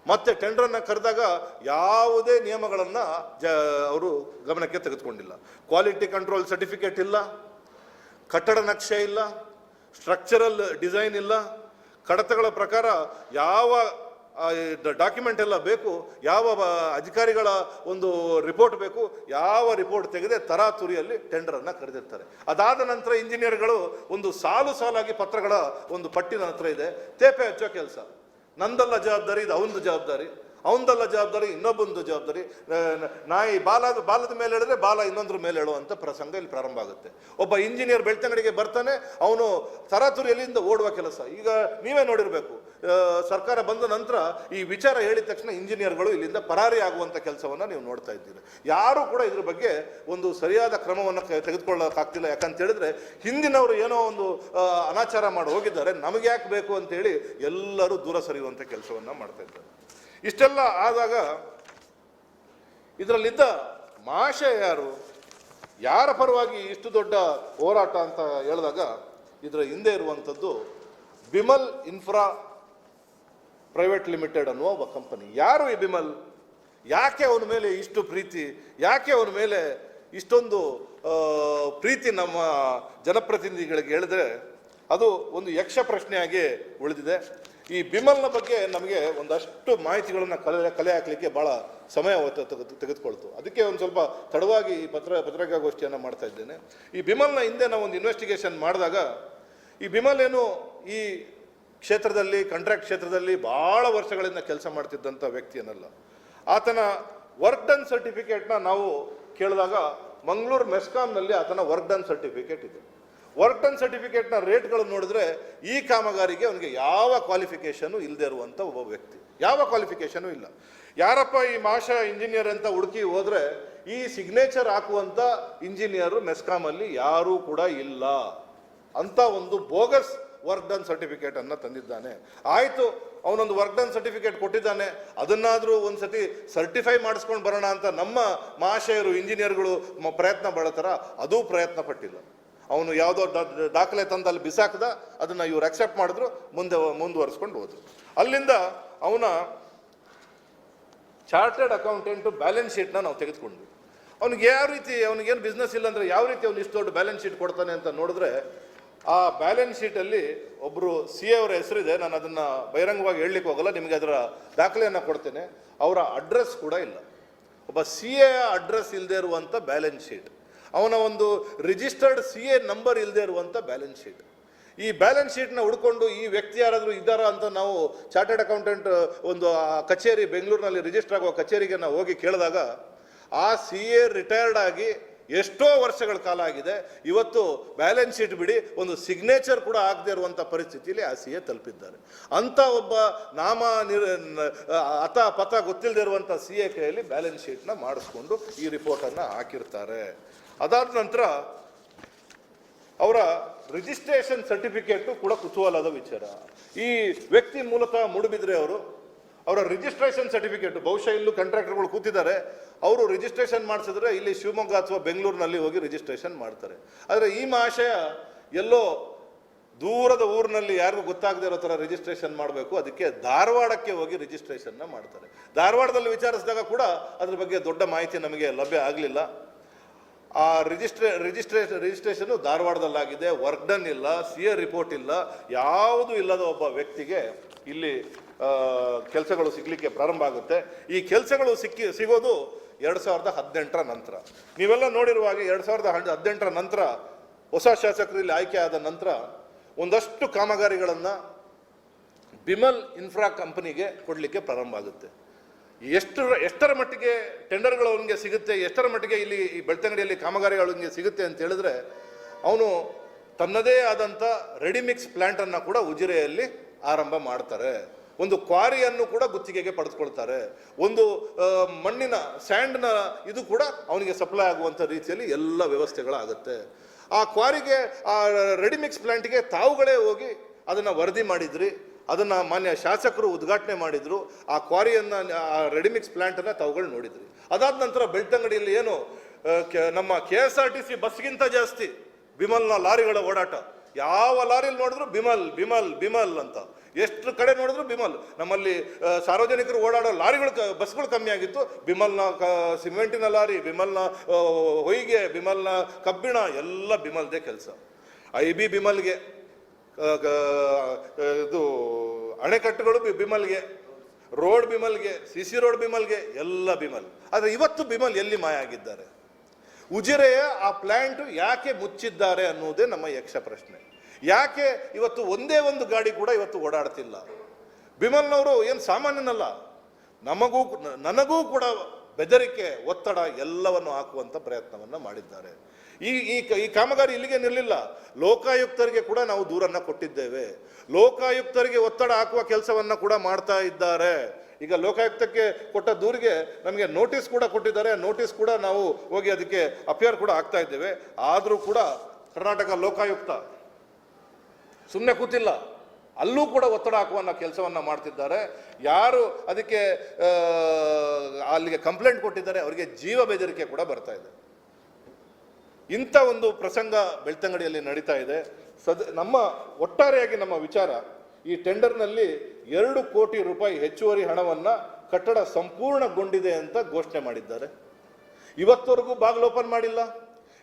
ಮತ್ತೆ ಟೆಂಡರನ್ನು ಕರೆದಾಗ ಯಾವುದೇ ನಿಯಮಗಳನ್ನು ಜ, ಅವರು ಗಮನಕ್ಕೆ ತೆಗೆದುಕೊಂಡಿಲ್ಲ. ಕ್ವಾಲಿಟಿ ಕಂಟ್ರೋಲ್ ಸರ್ಟಿಫಿಕೇಟ್ ಇಲ್ಲ. ಕಟ್ಟಡ ನಕ್ಷೆ ಇಲ್ಲ. ಸ್ಟ್ರಕ್ಚರಲ್ ಡಿಸೈನ್ ಇಲ್ಲ. ಕಡತಗಳ ಪ್ರಕಾರ ಯಾವ ಡಾಕ್ಯುಮೆಂಟ್ ಎಲ್ಲ ಬೇಕು, ಯಾವ ಅಧಿಕಾರಿಗಳ ಒಂದು ರಿಪೋರ್ಟ್ ಬೇಕು, ಯಾವ ರಿಪೋರ್ಟ್ ತೆಗೆದೆ ತರಾತುರಿಯಲ್ಲಿ ಟೆಂಡರನ್ನು ಕರೆದಿರ್ತಾರೆ. ಅದಾದ ನಂತರ ಇಂಜಿನಿಯರ್ಗಳು ಒಂದು ಸಾಲು ಸಾಲಾಗಿ ಪತ್ರಗಳ ಒಂದು ಪಟ್ಟಿನ ಹತ್ರ ಇದೆ. ತೇಪೆ ಹಚ್ಚೋ ಕೆಲಸ. ನಂದಲ್ಲ ಜವಾಬ್ದಾರಿ, ಇದು ಅವನದು ಜವಾಬ್ದಾರಿ. ಅವನದಲ್ಲ ಜವಾಬ್ದಾರಿ ಇನ್ನೊಬ್ಬಂದು ಜವಾಬ್ದಾರಿ. ನಾಯಿ ಬಾಲ, ಬಾಲದ ಮೇಲೆ ಹೇಳಿದ್ರೆ ಬಾಲ ಇನ್ನೊಂದ್ರ ಮೇಲೆ ಹೇಳುವಂಥ ಪ್ರಸಂಗ ಇಲ್ಲಿ ಪ್ರಾರಂಭ ಆಗುತ್ತೆ. ಒಬ್ಬ ಇಂಜಿನಿಯರ್ ಬೆಳ್ತಂಗಡಿಗೆ ಬರ್ತಾನೆ, ಅವನು ತರಾತುರಿಯಲ್ಲಿಂದ ಓಡುವ ಕೆಲಸ. ಈಗ ನೀವೇ ನೋಡಿರಬೇಕು ಸರ್ಕಾರ ಬಂದ ನಂತರ ಈ ವಿಚಾರ ಹೇಳಿದ ತಕ್ಷಣ ಇಂಜಿನಿಯರ್ಗಳು ಇಲ್ಲಿಂದ ಪರಾರಿ ಆಗುವಂಥ ಕೆಲಸವನ್ನು ನೀವು ನೋಡ್ತಾ ಇದ್ದೀರಿ. ಯಾರು ಕೂಡ ಇದ್ರ ಬಗ್ಗೆ ಒಂದು ಸರಿಯಾದ ಕ್ರಮವನ್ನು ತೆಗೆದುಕೊಳ್ಳೋಕ್ಕಾಗ್ತಿಲ್ಲ ಯಾಕಂತ ಹೇಳಿದ್ರೆ ಹಿಂದಿನವರು ಏನೋ ಒಂದು ಅನಾಚಾರ ಮಾಡಿ ಹೋಗಿದ್ದಾರೆ. ನಮಗೆ ಯಾಕೆ ಬೇಕು ಅಂತೇಳಿ ಎಲ್ಲರೂ ದೂರ ಸರಿಯುವಂಥ ಕೆಲಸವನ್ನು ಮಾಡ್ತಾ ಇದ್ದಾರೆ. ಇಷ್ಟೆಲ್ಲ ಆದಾಗ ಇದರಲ್ಲಿದ್ದ ಮಾಷೆ ಯಾರು? ಯಾರ ಪರವಾಗಿ ಇಷ್ಟು ದೊಡ್ಡ ಹೋರಾಟ ಅಂತ ಹೇಳಿದಾಗ ಇದರ ಹಿಂದೆ ಇರುವಂಥದ್ದು ಬಿಮಲ್ ಇನ್ಫ್ರಾ ಪ್ರೈವೇಟ್ ಲಿಮಿಟೆಡ್ ಅನ್ನುವ ಒಬ್ಬ ಕಂಪನಿ. ಯಾರು ಈ ಬಿಮಲ್? ಯಾಕೆ ಅವನ ಮೇಲೆ ಇಷ್ಟು ಪ್ರೀತಿ? ಯಾಕೆ ಅವನ ಮೇಲೆ ಇಷ್ಟೊಂದು ಪ್ರೀತಿ ನಮ್ಮ ಜನಪ್ರತಿನಿಧಿಗಳಿಗೆ ಹೇಳಿದ್ರೆ ಅದು ಒಂದು ಯಕ್ಷ ಪ್ರಶ್ನೆಯಾಗಿ ಉಳಿದಿದೆ. ಈ ಬಿಮಲ್ನ ಬಗ್ಗೆ ನಮಗೆ ಒಂದಷ್ಟು ಮಾಹಿತಿಗಳನ್ನು ಕಲೆ ಕಲೆ ಹಾಕಲಿಕ್ಕೆ ಭಾಳ ಸಮಯ ತೆಗೆದುಕೊಳ್ತು. ಅದಕ್ಕೆ ಒಂದು ಸ್ವಲ್ಪ ತಡವಾಗಿ ಈ ಪತ್ರ, ಪತ್ರಿಕಾಗೋಷ್ಠಿಯನ್ನು ಮಾಡ್ತಾ ಇದ್ದೇನೆ. ಈ ಬಿಮಲ್ನ ಹಿಂದೆ ನಾವು ಒಂದು ಇನ್ವೆಸ್ಟಿಗೇಷನ್ ಮಾಡಿದಾಗ ಈ ಬಿಮಲ್ ಏನು ಈ ಕ್ಷೇತ್ರದಲ್ಲಿ ಕಾಂಟ್ರಾಕ್ಟ್ ಕ್ಷೇತ್ರದಲ್ಲಿ ಭಾಳ ವರ್ಷಗಳಿಂದ ಕೆಲಸ ಮಾಡ್ತಿದ್ದಂಥ ವ್ಯಕ್ತಿ ಏನಲ್ಲ ಆತನ ವರ್ಕ್ ಡನ್ ಸರ್ಟಿಫಿಕೇಟ್ನ ನಾವು ಕೇಳಿದಾಗ ಮಂಗಳೂರು ಮೆಸ್ಕಾಂನಲ್ಲಿ ಆತನ ವರ್ಕ್ ಡನ್ ಸರ್ಟಿಫಿಕೇಟ್ ಇದೆ. ವರ್ಕ್ ಡನ್ ಸರ್ಟಿಫಿಕೇಟ್ನ ರೇಟ್ಗಳು ನೋಡಿದ್ರೆ ಈ ಕಾಮಗಾರಿಗೆ ಅವನಿಗೆ ಯಾವ ಕ್ವಾಲಿಫಿಕೇಶನು ಇಲ್ಲದೆ ಇರುವಂಥ ಒಬ್ಬ ವ್ಯಕ್ತಿ. ಯಾವ ಕ್ವಾಲಿಫಿಕೇಶನು ಇಲ್ಲ. ಯಾರಪ್ಪ ಈ ಮಾಷ ಇಂಜಿನಿಯರ್ ಅಂತ ಹುಡುಕಿ ಹೋದರೆ ಈ ಸಿಗ್ನೇಚರ್ ಹಾಕುವಂಥ ಇಂಜಿನಿಯರ್ ಮೆಸ್ಕಾಮಲ್ಲಿ ಯಾರೂ ಕೂಡ ಇಲ್ಲ ಅಂತ ಒಂದು ಬೋಗಸ್ ವರ್ಕ್ ಡನ್ ಸರ್ಟಿಫಿಕೇಟ್ ಅನ್ನ ತಂದಿದ್ದಾನೆ. ಆಯಿತು, ಅವನೊಂದು ವರ್ಕ್ ಡನ್ ಸರ್ಟಿಫಿಕೇಟ್ ಕೊಟ್ಟಿದ್ದಾನೆ. ಅದನ್ನಾದರೂ ಒಂದು ಸತಿ ಸರ್ಟಿಫೈ ಮಾಡಿಸ್ಕೊಂಡು ಬರೋಣ ಅಂತ ನಮ್ಮ ಮಹಾಶಯರು ಇಂಜಿನಿಯರ್ಗಳು ಪ್ರಯತ್ನ ಬಳತಾರ ಅದೂ ಪ್ರಯತ್ನ ಪಟ್ಟಿಲ್ಲ. ಅವನು ಯಾವುದೋ ದಾಖಲೆ ತಂದು ಅಲ್ಲಿ ಬಿಸಾಕ್ದ, ಅದನ್ನು ಇವ್ರು ಅಕ್ಸೆಪ್ಟ್ ಮಾಡಿದ್ರು, ಮುಂದೆ ಮುಂದುವರಿಸ್ಕೊಂಡು ಹೋದ್ರು. ಅಲ್ಲಿಂದ ಅವನ ಚಾರ್ಟೆಡ್ ಅಕೌಂಟೆಂಟ್ ಬ್ಯಾಲೆನ್ಸ್ ಶೀಟ್ನ ನಾವು ತೆಗೆದುಕೊಂಡ್ವಿ. ಅವ್ನಿಗೆ ಯಾವ ರೀತಿ, ಅವ್ನಿಗೇನು ಬಿಸ್ನೆಸ್ ಇಲ್ಲ ಅಂದ್ರೆ ಯಾವ ರೀತಿ ಅವ್ನು ಇಷ್ಟು ದೊಡ್ಡ ಬ್ಯಾಲೆನ್ಸ್ ಶೀಟ್ ಕೊಡ್ತಾನೆ ಅಂತ ನೋಡಿದ್ರೆ, ಆ ಬ್ಯಾಲೆನ್ಸ್ ಶೀಟಲ್ಲಿ ಒಬ್ಬರು ಸಿ ಎ ಅವರ ಹೆಸರಿದೆ, ನಾನು ಅದನ್ನು ಬಹಿರಂಗವಾಗಿ ಹೇಳಲಿಕ್ಕೆ ಹೋಗಲ್ಲ, ನಿಮಗೆ ಅದರ ದಾಖಲೆಯನ್ನು ಕೊಡ್ತೇನೆ. ಅವರ ಅಡ್ರೆಸ್ ಕೂಡ ಇಲ್ಲ. ಒಬ್ಬ ಸಿ ಎ ಅಡ್ರೆಸ್ ಇಲ್ಲದೆ ಇರುವಂಥ ಬ್ಯಾಲೆನ್ಸ್ ಶೀಟ್ ಅವನ ಒಂದು ರಿಜಿಸ್ಟರ್ಡ್ ಸಿ ಎ ನಂಬರ್ ಇಲ್ಲದೆ ಇರುವಂಥ ಬ್ಯಾಲೆನ್ಸ್ ಶೀಟ್ ಈ ಬ್ಯಾಲೆನ್ಸ್ ಶೀಟ್ನ ಹುಡ್ಕೊಂಡು ಈ ವ್ಯಕ್ತಿ ಯಾರಾದರೂ ಇದ್ದಾರಾ ಅಂತ ನಾವು ಚಾರ್ಟೆಡ್ ಅಕೌಂಟೆಂಟ್ ಒಂದು ಕಚೇರಿ, ಬೆಂಗಳೂರಿನಲ್ಲಿ ರಿಜಿಸ್ಟರ್ ಆಗುವ ಕಚೇರಿಗೆ ನಾವು ಹೋಗಿ ಕೇಳಿದಾಗ, ಆ ಸಿ ಎ ರಿಟೈರ್ಡ್ ಆಗಿ ಎಷ್ಟೋ ವರ್ಷಗಳ ಕಾಲ ಆಗಿದೆ. ಇವತ್ತು ಬ್ಯಾಲೆನ್ಸ್ ಶೀಟ್ ಬಿಡಿ, ಒಂದು ಸಿಗ್ನೇಚರ್ ಕೂಡ ಆಗದೆ ಇರುವಂಥ ಪರಿಸ್ಥಿತಿಯಲ್ಲಿ ಆ ಸಿ ಎ ತಲುಪಿದ್ದಾರೆ. ಅಂಥ ಒಬ್ಬ ನಾಮ ನಿರ್ ಅತ ಪಥ ಗೊತ್ತಿಲ್ಲದೆ ಇರುವಂಥ ಸಿ ಎ ಕೈಯಲ್ಲಿ ಬ್ಯಾಲೆನ್ಸ್ ಶೀಟ್ನ ಮಾಡಿಸ್ಕೊಂಡು ಈ ರಿಪೋರ್ಟನ್ನು ಹಾಕಿರ್ತಾರೆ. ಅದಾದ ನಂತರ ಅವರ ರಿಜಿಸ್ಟ್ರೇಷನ್ ಸರ್ಟಿಫಿಕೇಟು ಕೂಡ ಕುತೂಹಲದ ವಿಚಾರ. ಈ ವ್ಯಕ್ತಿ ಮೂಲತಃ ಮೂಡುಬಿದ್ರೆ ಅವರು, ಅವರ ರಿಜಿಸ್ಟ್ರೇಷನ್ ಸರ್ಟಿಫಿಕೇಟ್ ಬಹುಶಃ ಇಲ್ಲೂ ಕಾಂಟ್ರಾಕ್ಟರ್ಗಳು ಕೂತಿದ್ದಾರೆ, ಅವರು ರಿಜಿಸ್ಟ್ರೇಷನ್ ಮಾಡಿಸಿದ್ರೆ ಇಲ್ಲಿ ಶಿವಮೊಗ್ಗ ಅಥವಾ ಬೆಂಗಳೂರಿನಲ್ಲಿ ಹೋಗಿ ರಿಜಿಸ್ಟ್ರೇಷನ್ ಮಾಡ್ತಾರೆ. ಆದರೆ ಈ ಮಹಾಶಯ ಎಲ್ಲೋ ದೂರದ ಊರಿನಲ್ಲಿ ಯಾರಿಗೂ ಗೊತ್ತಾಗದೇ ಇರೋ ಥರ ರಿಜಿಸ್ಟ್ರೇಷನ್ ಮಾಡಬೇಕು, ಅದಕ್ಕೆ ಧಾರವಾಡಕ್ಕೆ ಹೋಗಿ ರಿಜಿಸ್ಟ್ರೇಷನ್ನ ಮಾಡ್ತಾರೆ. ಧಾರವಾಡದಲ್ಲಿ ವಿಚಾರಿಸಿದಾಗ ಕೂಡ ಅದ್ರ ಬಗ್ಗೆ ದೊಡ್ಡ ಮಾಹಿತಿ ನಮಗೆ ಲಭ್ಯ ಆಗಲಿಲ್ಲ. ಆ ರಿಜಿಸ್ಟ್ರೇ ರಿಜಿಸ್ಟ್ರೇಷನ್ ರಿಜಿಸ್ಟ್ರೇಷನು ಧಾರವಾಡದಲ್ಲಾಗಿದೆ ವರ್ಕ್ ಡನ್ ಇಲ್ಲ ಸಿ ಎ ರಿಪೋರ್ಟ್ ಇಲ್ಲ, ಯಾವುದೂ ಇಲ್ಲದ ಒಬ್ಬ ವ್ಯಕ್ತಿಗೆ ಇಲ್ಲಿ ಕೆಲಸಗಳು ಸಿಗಲಿಕ್ಕೆ ಪ್ರಾರಂಭ ಆಗುತ್ತೆ. ಈ ಕೆಲಸಗಳು ಸಿಕ್ಕಿ, ಸಿಗೋದು ಎರಡು ಸಾವಿರದ ಹದಿನೆಂಟರ ನಂತರ. ನೀವೆಲ್ಲ ನೋಡಿರುವ ಹಾಗೆ ಎರಡು ಸಾವಿರದ ಹದ್- ಹದಿನೆಂಟರ ನಂತರ ಹೊಸ ಶಾಸಕರಲ್ಲಿ ಆಯ್ಕೆ ಆದ ನಂತರ ಒಂದಷ್ಟು ಕಾಮಗಾರಿಗಳನ್ನು ಬಿಮಲ್ ಇನ್ಫ್ರಾ ಕಂಪನಿಗೆ ಕೊಡಲಿಕ್ಕೆ ಪ್ರಾರಂಭ ಆಗುತ್ತೆ. ಎಷ್ಟು ಎಷ್ಟರ ಮಟ್ಟಿಗೆ ಟೆಂಡರ್ಗಳು ಅವನಿಗೆ ಸಿಗುತ್ತೆ, ಎಷ್ಟರ ಮಟ್ಟಿಗೆ ಇಲ್ಲಿ ಈ ಬೆಳ್ತಂಗಡಿಯಲ್ಲಿ ಕಾಮಗಾರಿಗಳು ಅವನಿಗೆ ಸಿಗುತ್ತೆ ಅಂತ ಹೇಳಿದ್ರೆ, ಅವನು ತನ್ನದೇ ಆದಂಥ ರೆಡಿಮಿಕ್ಸ್ ಪ್ಲ್ಯಾಂಟನ್ನು ಕೂಡ ಉಜಿರೆಯಲ್ಲಿ ಆರಂಭ ಮಾಡ್ತಾರೆ. ಒಂದು ಕ್ವಾರಿಯನ್ನು ಕೂಡ ಗುತ್ತಿಗೆಗೆ ಪಡೆದುಕೊಳ್ತಾರೆ. ಒಂದು ಮಣ್ಣಿನ, ಸ್ಯಾಂಡ್ನ ಇದು ಕೂಡ ಅವನಿಗೆ ಸಪ್ಲೈ ಆಗುವಂಥ ರೀತಿಯಲ್ಲಿ ಎಲ್ಲ ವ್ಯವಸ್ಥೆಗಳಾಗುತ್ತೆ. ಆ ಕ್ವಾರಿಗೆ, ಆ ರೆಡಿಮಿಕ್ಸ್ ಪ್ಲಾಂಟ್ಗೆ ತಾವುಗಳೇ ಹೋಗಿ ಅದನ್ನು ವರದಿ ಮಾಡಿದ್ರಿ. ಅದನ್ನು ಮಾನ್ಯ ಶಾಸಕರು ಉದ್ಘಾಟನೆ ಮಾಡಿದರು. ಆ ಕ್ವಾರಿಯನ್ನು, ಆ ರೆಡಿಮಿಕ್ಸ್ ಪ್ಲಾಂಟನ್ನು ತಾವುಗಳು ನೋಡಿದ್ರಿ. ಅದಾದ ನಂತರ ಬೆಳ್ತಂಗಡಿಯಲ್ಲಿ ಏನು ನಮ್ಮ K S R T C ಬಸ್ಗಿಂತ ಜಾಸ್ತಿ ಬಿಮಲ್ನ ಲಾರಿಗಳ ಓಡಾಟ. ಯಾವ ಲಾರಿಲಿ ನೋಡಿದ್ರು ಬಿಮಲ್ ಬಿಮಲ್ ಬಿಮಲ್ ಅಂತ. ಎಷ್ಟು ಕಡೆ ನೋಡಿದ್ರು ಬಿಮಲ್. ನಮ್ಮಲ್ಲಿ ಸಾರ್ವಜನಿಕರು ಓಡಾಡೋ ಲಾರಿಗಳು ಕ- ಬಸ್ಗಳು ಕಮ್ಮಿ ಆಗಿತ್ತು. ಬಿಮಲ್ನ, ಕ, ಸಿಮೆಂಟಿನ ಲಾರಿ, ಬಿಮಲ್ನ ಹೊಯ್ಗೆ, ಬಿಮಲ್ನ ಕಬ್ಬಿಣ, ಎಲ್ಲ ಬಿಮಲ್ದೇ ಕೆಲಸ. ಐ ಬಿ ಬಿಮಲ್ಗೆ ಇದು ಅಣೆಕಟ್ಟುಗಳು ಬಿಮಲ್ಗೆ, ರೋಡ್ ಬಿಮಲ್ಗೆ, ಸಿ ಸಿ ರೋಡ್ ಬಿಮಲ್ಗೆ ಎಲ್ಲ ಬಿಮಲ್. ಆದರೆ ಇವತ್ತು ಬಿಮಲ್ ಎಲ್ಲಿ ಮಾಯ ಆಗಿದ್ದಾರೆ? ಉಜಿರೆಯ ಆ ಪ್ಲ್ಯಾಂಟು ಯಾಕೆ ಮುಚ್ಚಿದ್ದಾರೆ ಅನ್ನುವುದೇ ನಮ್ಮ ಯಕ್ಷ ಪ್ರಶ್ನೆ. ಯಾಕೆ ಇವತ್ತು ಒಂದೇ ಒಂದು ಗಾಡಿ ಕೂಡ ಇವತ್ತು ಓಡಾಡ್ತಿಲ್ಲ? ಬಿಮಲ್ನವರು ಏನು ಸಾಮಾನ್ಯನಲ್ಲ. ನಮಗೂ ನನಗೂ ಕೂಡ ಬೆದರಿಕೆ, ಒತ್ತಡ ಎಲ್ಲವನ್ನು ಹಾಕುವಂಥ ಪ್ರಯತ್ನವನ್ನು ಮಾಡಿದ್ದಾರೆ. ಈ ಈ ಈ ಕಾಮಗಾರಿ ಇಲ್ಲಿಗೆ ನಿಲ್ಲಿಲ್ಲ. ಲೋಕಾಯುಕ್ತರಿಗೆ ಕೂಡ ನಾವು ದೂರನ್ನ ಕೊಟ್ಟಿದ್ದೇವೆ. ಲೋಕಾಯುಕ್ತರಿಗೆ ಒತ್ತಡ ಹಾಕುವ ಕೆಲಸವನ್ನ ಕೂಡ ಮಾಡ್ತಾ ಇದ್ದಾರೆ. ಈಗ ಲೋಕಾಯುಕ್ತಕ್ಕೆ ಕೊಟ್ಟ ದೂರಿಗೆ ನಮಗೆ ನೋಟಿಸ್ ಕೂಡ ಕೊಟ್ಟಿದ್ದಾರೆ. ನೋಟಿಸ್ ಕೂಡ ನಾವು ಹೋಗಿ ಅದಕ್ಕೆ ಅಪಿಯರ್ ಕೂಡ ಆಗ್ತಾ ಇದ್ದೇವೆ. ಆದರೂ ಕೂಡ ಕರ್ನಾಟಕ ಲೋಕಾಯುಕ್ತ ಸುಮ್ಮನೆ ಕೂತಿಲ್ಲ. ಅಲ್ಲೂ ಕೂಡ ಒತ್ತಡ ಹಾಕುವ ಕೆಲಸವನ್ನ ಮಾಡ್ತಿದ್ದಾರೆ. ಯಾರು ಅದಕ್ಕೆ ಅಲ್ಲಿಗೆ ಕಂಪ್ಲೇಂಟ್ ಕೊಟ್ಟಿದ್ದಾರೆ, ಅವರಿಗೆ ಜೀವ ಬೆದರಿಕೆ ಕೂಡ ಬರ್ತಾ ಇದೆ. ಇಂಥ ಒಂದು ಪ್ರಸಂಗ ಬೆಳ್ತಂಗಡಿಯಲ್ಲಿ ನಡೀತಾ ಇದೆ. ಸದ, ನಮ್ಮ ಒಟ್ಟಾರೆಯಾಗಿ ನಮ್ಮ ವಿಚಾರ, ಈ ಟೆಂಡರ್ನಲ್ಲಿ ಎರಡು ಕೋಟಿ ರೂಪಾಯಿ ಹೆಚ್ಚುವರಿ ಹಣವನ್ನು ಕಟ್ಟಡ ಸಂಪೂರ್ಣಗೊಂಡಿದೆ ಅಂತ ಘೋಷಣೆ ಮಾಡಿದ್ದಾರೆ. ಇವತ್ತವರೆಗೂ ಬಾಗಿಲು ಓಪನ್ ಮಾಡಿಲ್ಲ.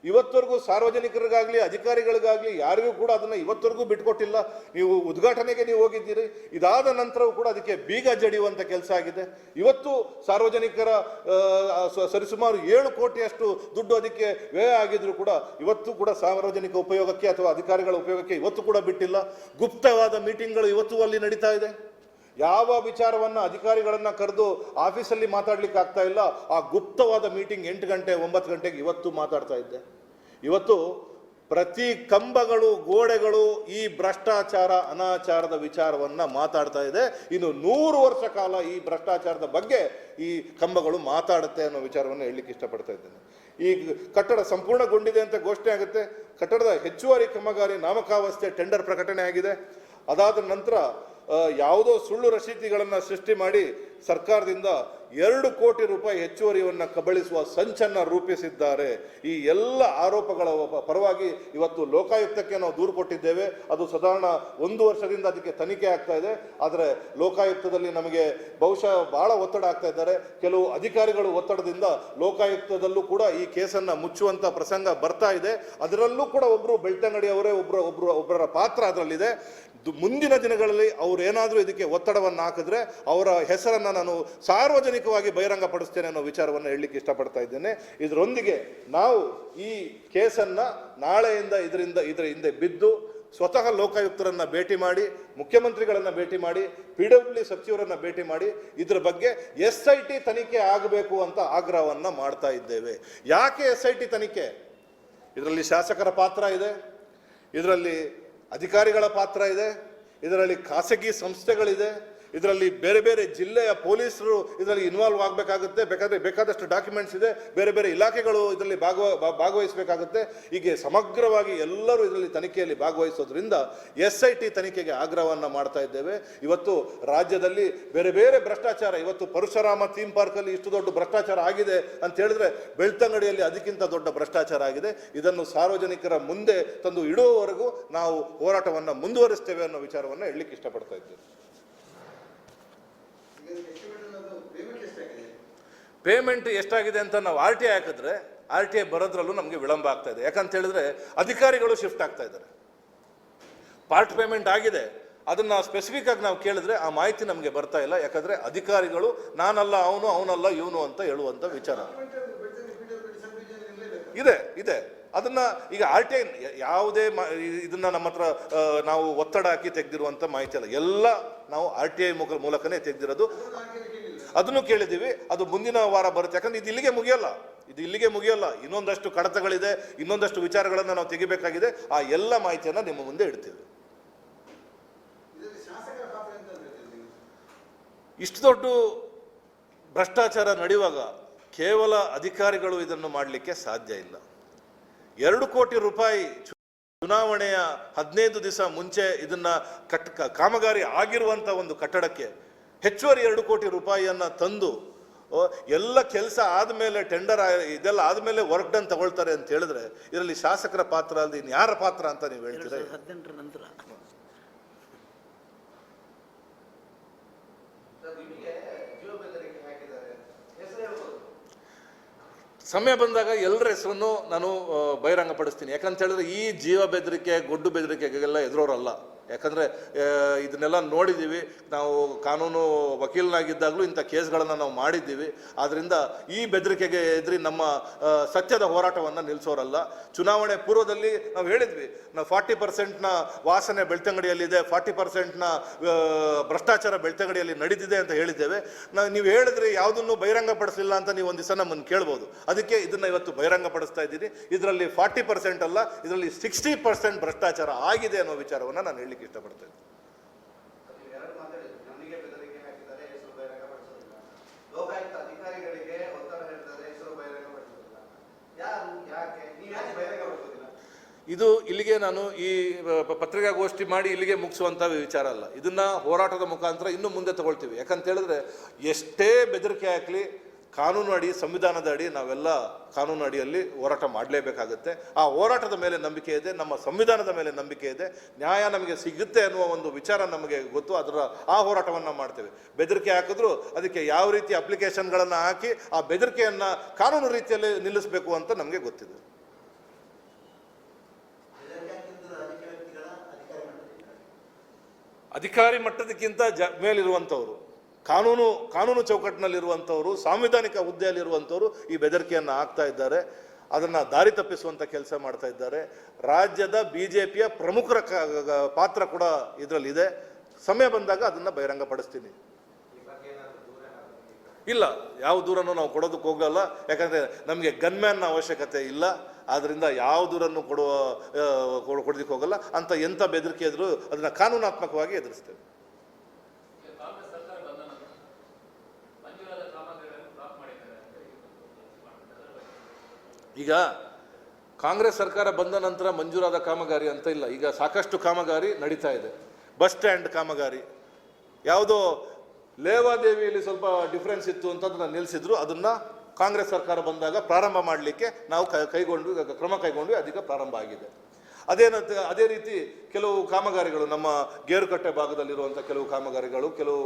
ಇವತ್ತವರೆಗೂ ಸಾರ್ವಜನಿಕರಿಗಾಗಲಿ, ಅಧಿಕಾರಿಗಳಿಗಾಗಲಿ ಯಾರಿಗೂ ಕೂಡ ಅದನ್ನ ಇವತ್ತವರೆಗೂ ಬಿಟ್ಕೊಟ್ಟಿಲ್ಲ. ನೀವು ಉದ್ಘಾಟನೆಗೆ ನೀವು ಹೋಗಿದ್ದೀರಿ. ಇದಾದ ನಂತರವೂ ಕೂಡ ಅದಕ್ಕೆ ಬೀಗ ಜಡಿಯುವಂತ ಕೆಲಸ ಆಗಿದೆ. ಇವತ್ತು ಸಾರ್ವಜನಿಕರ ಸರಿಸುಮಾರು ಏಳು ಕೋಟಿಯಷ್ಟು ದುಡ್ಡು ಅದಕ್ಕೆ ವ್ಯಯ ಆಗಿದ್ರು ಕೂಡ ಇವತ್ತು ಕೂಡ ಸಾರ್ವಜನಿಕ ಉಪಯೋಗಕ್ಕೆ ಅಥವಾ ಅಧಿಕಾರಿಗಳ ಉಪಯೋಗಕ್ಕೆ ಇವತ್ತು ಕೂಡ ಬಿಟ್ಟಿಲ್ಲ. ಗುಪ್ತವಾದ ಮೀಟಿಂಗ್ಗಳು ಇವತ್ತು ಅಲ್ಲಿ ನಡೀತಾ ಇದೆ. ಯಾವ ವಿಚಾರವನ್ನು ಅಧಿಕಾರಿಗಳನ್ನ ಕರೆದು ಆಫೀಸಲ್ಲಿ ಮಾತಾಡ್ಲಿಕ್ಕೆ ಆಗ್ತಾ ಇಲ್ಲ, ಆ ಗುಪ್ತವಾದ ಮೀಟಿಂಗ್ ಎಂಟು ಗಂಟೆ, ಒಂಬತ್ತು ಗಂಟೆಗೆ ಇವತ್ತು ಮಾತಾಡ್ತಾ ಇದ್ದೆ. ಇವತ್ತು ಪ್ರತಿ ಕಂಬಗಳು, ಗೋಡೆಗಳು ಈ ಭ್ರಷ್ಟಾಚಾರ, ಅನಾಚಾರದ ವಿಚಾರವನ್ನ ಮಾತಾಡ್ತಾ ಇದೆ. ಇನ್ನು ನೂರು ವರ್ಷ ಕಾಲ ಈ ಭ್ರಷ್ಟಾಚಾರದ ಬಗ್ಗೆ ಈ ಕಂಬಗಳು ಮಾತಾಡುತ್ತೆ ಅನ್ನೋ ವಿಚಾರವನ್ನು ಹೇಳಲಿಕ್ಕೆ ಇಷ್ಟಪಡ್ತಾ ಇದ್ದೇನೆ. ಈ ಕಟ್ಟಡ ಸಂಪೂರ್ಣಗೊಂಡಿದೆ ಅಂತ ಘೋಷಣೆ ಆಗುತ್ತೆ. ಕಟ್ಟಡದ ಹೆಚ್ಚುವರಿ ಕಾಮಗಾರಿ ನಾಮಕಾವಸ್ಥೆ, ಟೆಂಡರ್ ಪ್ರಕಟಣೆ ಆಗಿದೆ. ಅದಾದ ನಂತರ ಯಾವುದೋ ಸುಳ್ಳು ರಸೀತಿಗಳನ್ನು ಸೃಷ್ಟಿ ಮಾಡಿ ಸರ್ಕಾರದಿಂದ ಎರಡು ಕೋಟಿ ರೂಪಾಯಿ ಹೆಚ್ಚುವರಿಯನ್ನು ಕಬಳಿಸುವ ಸಂಚನ್ನ ರೂಪಿಸಿದ್ದಾರೆ. ಈ ಎಲ್ಲ ಆರೋಪಗಳ ಪರವಾಗಿ ಇವತ್ತು ಲೋಕಾಯುಕ್ತಕ್ಕೆ ನಾವು ದೂರು ಕೊಟ್ಟಿದ್ದೇವೆ. ಅದು ಸಾಧಾರಣ ಒಂದು ವರ್ಷದಿಂದ ಅದಕ್ಕೆ ತನಿಖೆ ಆಗ್ತಾ ಇದೆ. ಆದರೆ ಲೋಕಾಯುಕ್ತದಲ್ಲಿ ನಮಗೆ ಬಹುಶಃ ಬಹಳ ಒತ್ತಡ ಆಗ್ತಾ ಇದ್ದಾರೆ. ಕೆಲವು ಅಧಿಕಾರಿಗಳು ಒತ್ತಡದಿಂದ ಲೋಕಾಯುಕ್ತದಲ್ಲೂ ಕೂಡ ಈ ಕೇಸನ್ನು ಮುಚ್ಚುವಂಥ ಪ್ರಸಂಗ ಬರ್ತಾ ಇದೆ. ಅದರಲ್ಲೂ ಕೂಡ ಒಬ್ಬರು ಬೆಳ್ತಂಗಡಿ ಅವರೇ ಒಬ್ಬರು ಒಬ್ರು, ಒಬ್ಬರ ಪಾತ್ರ ಅದರಲ್ಲಿದೆ. ಮುಂದಿನ ದಿನಗಳಲ್ಲಿ ಅವರೇನಾದರೂ ಇದಕ್ಕೆ ಒತ್ತಡವನ್ನು ಹಾಕಿದ್ರೆ ಅವರ ಹೆಸರನ್ನ ನಾನು ಸಾರ್ವಜನಿಕವಾಗಿ ಬಹಿರಂಗಪಡಿಸ್ತೇನೆ ಅನ್ನೋ ವಿಚಾರವನ್ನು ಹೇಳಲಿಕ್ಕೆ ಇಷ್ಟಪಡ್ತಾ ಇದ್ದೇನೆ. ಇದರೊಂದಿಗೆ ನಾವು ಈ ಕೇಸನ್ನ ನಾಳೆಯಿಂದ ಇದರಿಂದ ಇದರ ಹಿಂದೆ ಬಿದ್ದು ಸ್ವತಃ ಲೋಕಾಯುಕ್ತರನ್ನ ಭೇಟಿ ಮಾಡಿ, ಮುಖ್ಯಮಂತ್ರಿಗಳನ್ನ ಭೇಟಿ ಮಾಡಿ, ಪಿ ಡಬ್ಲ್ಯೂ ಭೇಟಿ ಮಾಡಿ, ಇದರ ಬಗ್ಗೆ ಎಸ್ ಐ ಟಿ ತನಿಖೆ ಆಗಬೇಕು ಅಂತ ಆಗ್ರಹವನ್ನ ಮಾಡ್ತಾ ಇದ್ದೇವೆ. ಯಾಕೆ ಎಸ್ ಐ ಟಿ ತನಿಖೆ? ಇದರಲ್ಲಿ ಶಾಸಕರ ಪಾತ್ರ ಇದೆ, ಇದರಲ್ಲಿ ಅಧಿಕಾರಿಗಳ ಪಾತ್ರ ಇದೆ, ಇದರಲ್ಲಿ ಖಾಸಗಿ ಸಂಸ್ಥೆಗಳಿದೆ ಇದರಲ್ಲಿ ಬೇರೆ ಬೇರೆ ಜಿಲ್ಲೆಯ ಪೊಲೀಸರು ಇದರಲ್ಲಿ ಇನ್ವಾಲ್ವ್ ಆಗಬೇಕಾಗುತ್ತೆ. ಬೇಕಾದ್ರೆ ಬೇಕಾದಷ್ಟು ಡಾಕ್ಯುಮೆಂಟ್ಸ್ ಇದೆ. ಬೇರೆ ಬೇರೆ ಇಲಾಖೆಗಳು ಇದರಲ್ಲಿ ಭಾಗವ ಭಾಗವಹಿಸಬೇಕಾಗುತ್ತೆ. ಹೀಗೆ ಸಮಗ್ರವಾಗಿ ಎಲ್ಲರೂ ಇದರಲ್ಲಿ ತನಿಖೆಯಲ್ಲಿ ಭಾಗವಹಿಸೋದ್ರಿಂದ ಎಸ್ ಐ ಟಿ ತನಿಖೆಗೆ ಆಗ್ರಹವನ್ನು ಮಾಡ್ತಾ ಇದ್ದೇವೆ. ಇವತ್ತು ರಾಜ್ಯದಲ್ಲಿ ಬೇರೆ ಬೇರೆ ಭ್ರಷ್ಟಾಚಾರ, ಇವತ್ತು ಪರಶುರಾಮ ಥೀಮ್ ಪಾರ್ಕಲ್ಲಿ ಇಷ್ಟು ದೊಡ್ಡ ಭ್ರಷ್ಟಾಚಾರ ಆಗಿದೆ ಅಂತ ಹೇಳಿದ್ರೆ ಬೆಳ್ತಂಗಡಿಯಲ್ಲಿ ಅದಕ್ಕಿಂತ ದೊಡ್ಡ ಭ್ರಷ್ಟಾಚಾರ ಆಗಿದೆ. ಇದನ್ನು ಸಾರ್ವಜನಿಕರ ಮುಂದೆ ತಂದು ಇಡುವವರೆಗೂ ನಾವು ಹೋರಾಟವನ್ನು ಮುಂದುವರಿಸ್ತೇವೆ ಅನ್ನೋ ವಿಚಾರವನ್ನು ಹೇಳಲಿಕ್ಕೆ ಇಷ್ಟಪಡ್ತಾ ಇದ್ದೇವೆ ಪೇಮೆಂಟ್ ಎಷ್ಟಾಗಿದೆ ಅಂತ ನಾವು ಆರ್ ಟಿ ಐ ಹಾಕಿದ್ರೆ ಆರ್ ಟಿ ಐ ಬರೋದ್ರಲ್ಲೂ ನಮಗೆ ವಿಳಂಬ ಆಗ್ತಾ ಇದೆ. ಯಾಕಂತ ಹೇಳಿದ್ರೆ ಅಧಿಕಾರಿಗಳು ಶಿಫ್ಟ್ ಆಗ್ತಾ ಇದ್ದಾರೆ. ಪಾರ್ಟ್ ಪೇಮೆಂಟ್ ಆಗಿದೆ. ಅದನ್ನ ಸ್ಪೆಸಿಫಿಕ್ ಆಗಿ ನಾವು ಕೇಳಿದ್ರೆ ಆ ಮಾಹಿತಿ ನಮಗೆ ಬರ್ತಾ ಇಲ್ಲ. ಯಾಕಂದ್ರೆ ಅಧಿಕಾರಿಗಳು ನಾನಲ್ಲ ಅವನು ಅವನಲ್ಲ ಇವನು ಅಂತ ಹೇಳುವಂತ ವಿಚಾರ. ಇದೆ ಇದೆ. ಅದನ್ನ ಈಗ ಆರ್ ಟಿ ಐ ಯಾವುದೇ ಮಾ- ಇದನ್ನು ನಮ್ಮ ಹತ್ರ ನಾವು ಒತ್ತಡ ಹಾಕಿ ತೆಗೆದಿರುವಂತ ಮಾಹಿತಿ ಅಲ್ಲ. ಎಲ್ಲ ನಾವು ಆರ್ ಟಿ ಐ ಮೂಲಕನೇ ತೆಗೆದಿರೋದು. ಅದನ್ನು ಕೇಳಿದ್ದೀವಿ. ಅದು ಮುಂದಿನ ವಾರ ಬರುತ್ತೆ. ಯಾಕಂದ್ರೆ ಇದು ಇಲ್ಲಿಗೆ ಮುಗಿಯಲ್ಲ. ಇದು ಇಲ್ಲಿಗೆ ಮುಗಿಯಲ್ಲ. ಇನ್ನೊಂದಷ್ಟು ಕಡತಗಳಿದೆ. ಇನ್ನೊಂದಷ್ಟು ವಿಚಾರಗಳನ್ನು ನಾವು ತೆಗಿಬೇಕಾಗಿದೆ. ಆ ಎಲ್ಲ ಮಾಹಿತಿಯನ್ನು ನಿಮ್ಮ ಮುಂದೆ ಇಡ್ತೀವಿ. ಇಷ್ಟು ದೊಡ್ಡ ಭ್ರಷ್ಟಾಚಾರ ನಡೆಯುವಾಗ ಕೇವಲ ಅಧಿಕಾರಿಗಳು ಇದನ್ನು ಮಾಡಲಿಕ್ಕೆ ಸಾಧ್ಯ ಇಲ್ಲ. ಎರಡು ಕೋಟಿ ರೂಪಾಯಿ ಚುನಾವಣೆಯ ಹದಿನೈದು ದಿವಸ ಮುಂಚೆ ಇದನ್ನ ಕಟ್ ಕಾಮಗಾರಿ ಆಗಿರುವಂತ ಒಂದು ಕಟ್ಟಡಕ್ಕೆ ಹೆಚ್ಚುವರಿ ಎರಡು ಕೋಟಿ ರೂಪಾಯಿಯನ್ನ ತಂದು ಎಲ್ಲ ಕೆಲಸ ಆದಮೇಲೆ ಟೆಂಡರ್ ಇದೆಲ್ಲ ಆದಮೇಲೆ ವರ್ಕ್ ಡನ್ ತಗೊಳ್ತಾರೆ ಅಂತ ಹೇಳಿದ್ರೆ, ಇದರಲ್ಲಿ ಶಾಸಕರ ಪಾತ್ರ ಅಲ್ಲದೆ ಇನ್ಯಾರ ಯಾರ ಪಾತ್ರ ಅಂತ ನೀವು ಹೇಳ್ತೀರಾ ಸಾವಿರದ ಹದಿನೆಂಟರ ನಂತರ ಸಮಯ ಬಂದಾಗ ಎಲ್ಲರ ಹೆಸರನ್ನು ನಾನು ಬಹಿರಂಗ ಬಹಿರಂಗಪಡಿಸ್ತೀನಿ. ಯಾಕಂತ ಹೇಳಿದ್ರೆ ಈ ಜೀವ ಬೆದರಿಕೆ, ಗೊಡ್ಡು ಬೆದರಿಕೆಗೆಲ್ಲ ಎದುರೋರಲ್ಲ. ಯಾಕಂದ್ರೆ ಇದನ್ನೆಲ್ಲ ನೋಡಿದ್ದೀವಿ. ನಾವು ಕಾನೂನು ವಕೀಲನಾಗಿದ್ದಾಗಲೂ ಇಂಥ ಕೇಸ್ಗಳನ್ನು ನಾವು ಮಾಡಿದ್ದೀವಿ. ಆದ್ದರಿಂದ ಈ ಬೆದರಿಕೆಗೆ ಎದುರಿ ನಮ್ಮ ಸತ್ಯದ ಹೋರಾಟವನ್ನು ನಿಲ್ಲಿಸೋರಲ್ಲ ಚುನಾವಣೆ ಪೂರ್ವದಲ್ಲಿ ನಾವು ಹೇಳಿದ್ವಿ, ನಾವು ಫಾರ್ಟಿ ಪರ್ಸೆಂಟ್ನ ವಾಸನೆ ಬೆಳ್ತಂಗಡಿಯಲ್ಲಿದೆ, ಫಾರ್ಟಿ ಪರ್ಸೆಂಟ್ನ ಭ್ರಷ್ಟಾಚಾರ ಬೆಳ್ತಂಗಡಿಯಲ್ಲಿ ನಡೀತಿದೆ ಅಂತ ಹೇಳಿದ್ದೇವೆ. ನಾವು ನೀವು ಹೇಳಿದ್ರೆ ಯಾವುದನ್ನು ಬಹಿರಂಗಪಡಿಸಲಿಲ್ಲ ಅಂತ ನೀವು ಒಂದು ದಿವಸ ನಮ್ಮನ್ನು ಕೇಳ್ಬೋದು. ಅದಕ್ಕೆ ಇದನ್ನು ಇವತ್ತು ಬಹಿರಂಗಪಡಿಸ್ತಾ ಇದ್ದೀನಿ. ಇದರಲ್ಲಿ ಫಾರ್ಟಿ ಪರ್ಸೆಂಟ್ ಅಲ್ಲ, ಇದರಲ್ಲಿ ಸಿಕ್ಸ್ಟಿ ಪರ್ಸೆಂಟ್ ಭ್ರಷ್ಟಾಚಾರ ಆಗಿದೆ ಅನ್ನೋ ವಿಚಾರವನ್ನು ನಾನು ಹೇಳಲಿಕ್ಕೆ ಇಷ್ಟಪಡ್ತೇನೆ ಇದು ಇಲ್ಲಿಗೆ ನಾನು ಈ ಪತ್ರಿಕಾಗೋಷ್ಠಿ ಮಾಡಿ ಇಲ್ಲಿಗೆ ಮುಗಿಸುವಂಥ ವಿಚಾರ ಅಲ್ಲ. ಇದನ್ನ ಹೋರಾಟದ ಮುಖಾಂತರ ಇನ್ನೂ ಮುಂದೆ ತಗೊಳ್ತೀವಿ. ಯಾಕಂತ ಹೇಳಿದ್ರೆ ಎಷ್ಟೇ ಬೆದರಿಕೆ ಹಾಕಲಿ ಕಾನೂನು ಅಡಿ, ಸಂವಿಧಾನದ ಅಡಿ ನಾವೆಲ್ಲ ಕಾನೂನು ಅಡಿಯಲ್ಲಿ ಹೋರಾಟ ಮಾಡಲೇಬೇಕಾಗುತ್ತೆ. ಆ ಹೋರಾಟದ ಮೇಲೆ ನಂಬಿಕೆ ಇದೆ, ನಮ್ಮ ಸಂವಿಧಾನದ ಮೇಲೆ ನಂಬಿಕೆ ಇದೆ, ನ್ಯಾಯ ನಮಗೆ ಸಿಗುತ್ತೆ ಅನ್ನುವ ಒಂದು ವಿಚಾರ ನಮಗೆ ಗೊತ್ತು, ಅದರ ಆ ಹೋರಾಟವನ್ನು ಮಾಡ್ತೇವೆ. ಬೆದರಿಕೆ ಹಾಕಿದ್ರು ಅದಕ್ಕೆ ಯಾವ ರೀತಿ ಅಪ್ಲಿಕೇಶನ್ಗಳನ್ನು ಹಾಕಿ ಆ ಬೆದರಿಕೆಯನ್ನು ಕಾನೂನು ರೀತಿಯಲ್ಲಿ ನಿಲ್ಲಿಸಬೇಕು ಅಂತ ನಮಗೆ ಗೊತ್ತಿದೆ. ಅಧಿಕಾರಿ ಮಟ್ಟದಕ್ಕಿಂತ ಜ ಮೇಲಿರುವಂಥವ್ರು. ಕಾನೂನು ಕಾನೂನು ಚೌಕಟ್ಟಿನಲ್ಲಿರುವಂಥವರು, ಸಾಂವಿಧಾನಿಕ ಹುದ್ದೆಯಲ್ಲಿರುವಂಥವರು ಈ ಬೆದರಿಕೆಯನ್ನು ಹಾಕ್ತಾ ಇದ್ದಾರೆ. ಅದನ್ನು ದಾರಿ ತಪ್ಪಿಸುವಂಥ ಕೆಲಸ ಮಾಡ್ತಾ ಇದ್ದಾರೆ. ರಾಜ್ಯದ ಬಿ ಜೆ ಪಿಯ ಪ್ರಮುಖರ ಪಾತ್ರ ಕೂಡ ಇದರಲ್ಲಿದೆ. ಸಮಯ ಬಂದಾಗ ಅದನ್ನು ಬಹಿರಂಗಪಡಿಸ್ತೀನಿ. ಇಲ್ಲ, ಯಾವ ದೂರನ್ನು ನಾವು ಕೊಡೋದಕ್ಕೆ ಹೋಗಲ್ಲ. ಯಾಕಂದರೆ ನಮಗೆ ಗನ್ಮ್ಯಾನ್ನ ಅವಶ್ಯಕತೆ ಇಲ್ಲ. ಆದ್ದರಿಂದ ಯಾವ ದೂರನ್ನು ಕೊಡುವ ಕೊಡೋದಕ್ಕೆ ಹೋಗಲ್ಲ. ಅಂತ ಎಂಥ ಬೆದರಿಕೆ ಇದ್ರೂ ಅದನ್ನು ಕಾನೂನಾತ್ಮಕವಾಗಿ ಎದುರಿಸ್ತೇವೆ ಕಾಂಗ್ರೆಸ್ ಸರ್ಕಾರ ಬಂದ ನಂತರ ಮಂಜೂರಾದ ಕಾಮಗಾರಿಗಳನ್ನು ಬ್ಲಾಕ್ ಮಾಡಿದ್ದಾರೆ ಅಂತ ಈಗ ಕಾಂಗ್ರೆಸ್ ಸರ್ಕಾರ ಬಂದ ನಂತರ ಮಂಜೂರಾದ ಕಾಮಗಾರಿ ಅಂತ ಇಲ್ಲ. ಈಗ ಸಾಕಷ್ಟು ಕಾಮಗಾರಿ ನಡೀತಾ ಇದೆ. ಬಸ್ ಸ್ಟ್ಯಾಂಡ್ ಕಾಮಗಾರಿ. ಯಾವುದೋ ಲೇವಾದೇವಿಯಲ್ಲಿ ಸ್ವಲ್ಪ ಡಿಫ್ರೆನ್ಸ್ ಇತ್ತು ಅಂತ ನಾನು ನಿಲ್ಲಿಸಿದ್ರು ಅದನ್ನು ಕಾಂಗ್ರೆಸ್ ಸರ್ಕಾರ ಬಂದಾಗ ಪ್ರಾರಂಭ ಮಾಡಲಿಕ್ಕೆ ನಾವು ಕೈಗೊಂಡು ಕ್ರಮ ಕೈಗೊಂಡು ಅದಕ್ಕೆ ಪ್ರಾರಂಭ ಆಗಿದೆ. ಅದೇನಂತ ಅದೇ ರೀತಿ ಕೆಲವು ಕಾಮಗಾರಿಗಳು ನಮ್ಮ ಗೇರುಕಟ್ಟೆ ಭಾಗದಲ್ಲಿರುವಂಥ ಕೆಲವು ಕಾಮಗಾರಿಗಳು, ಕೆಲವು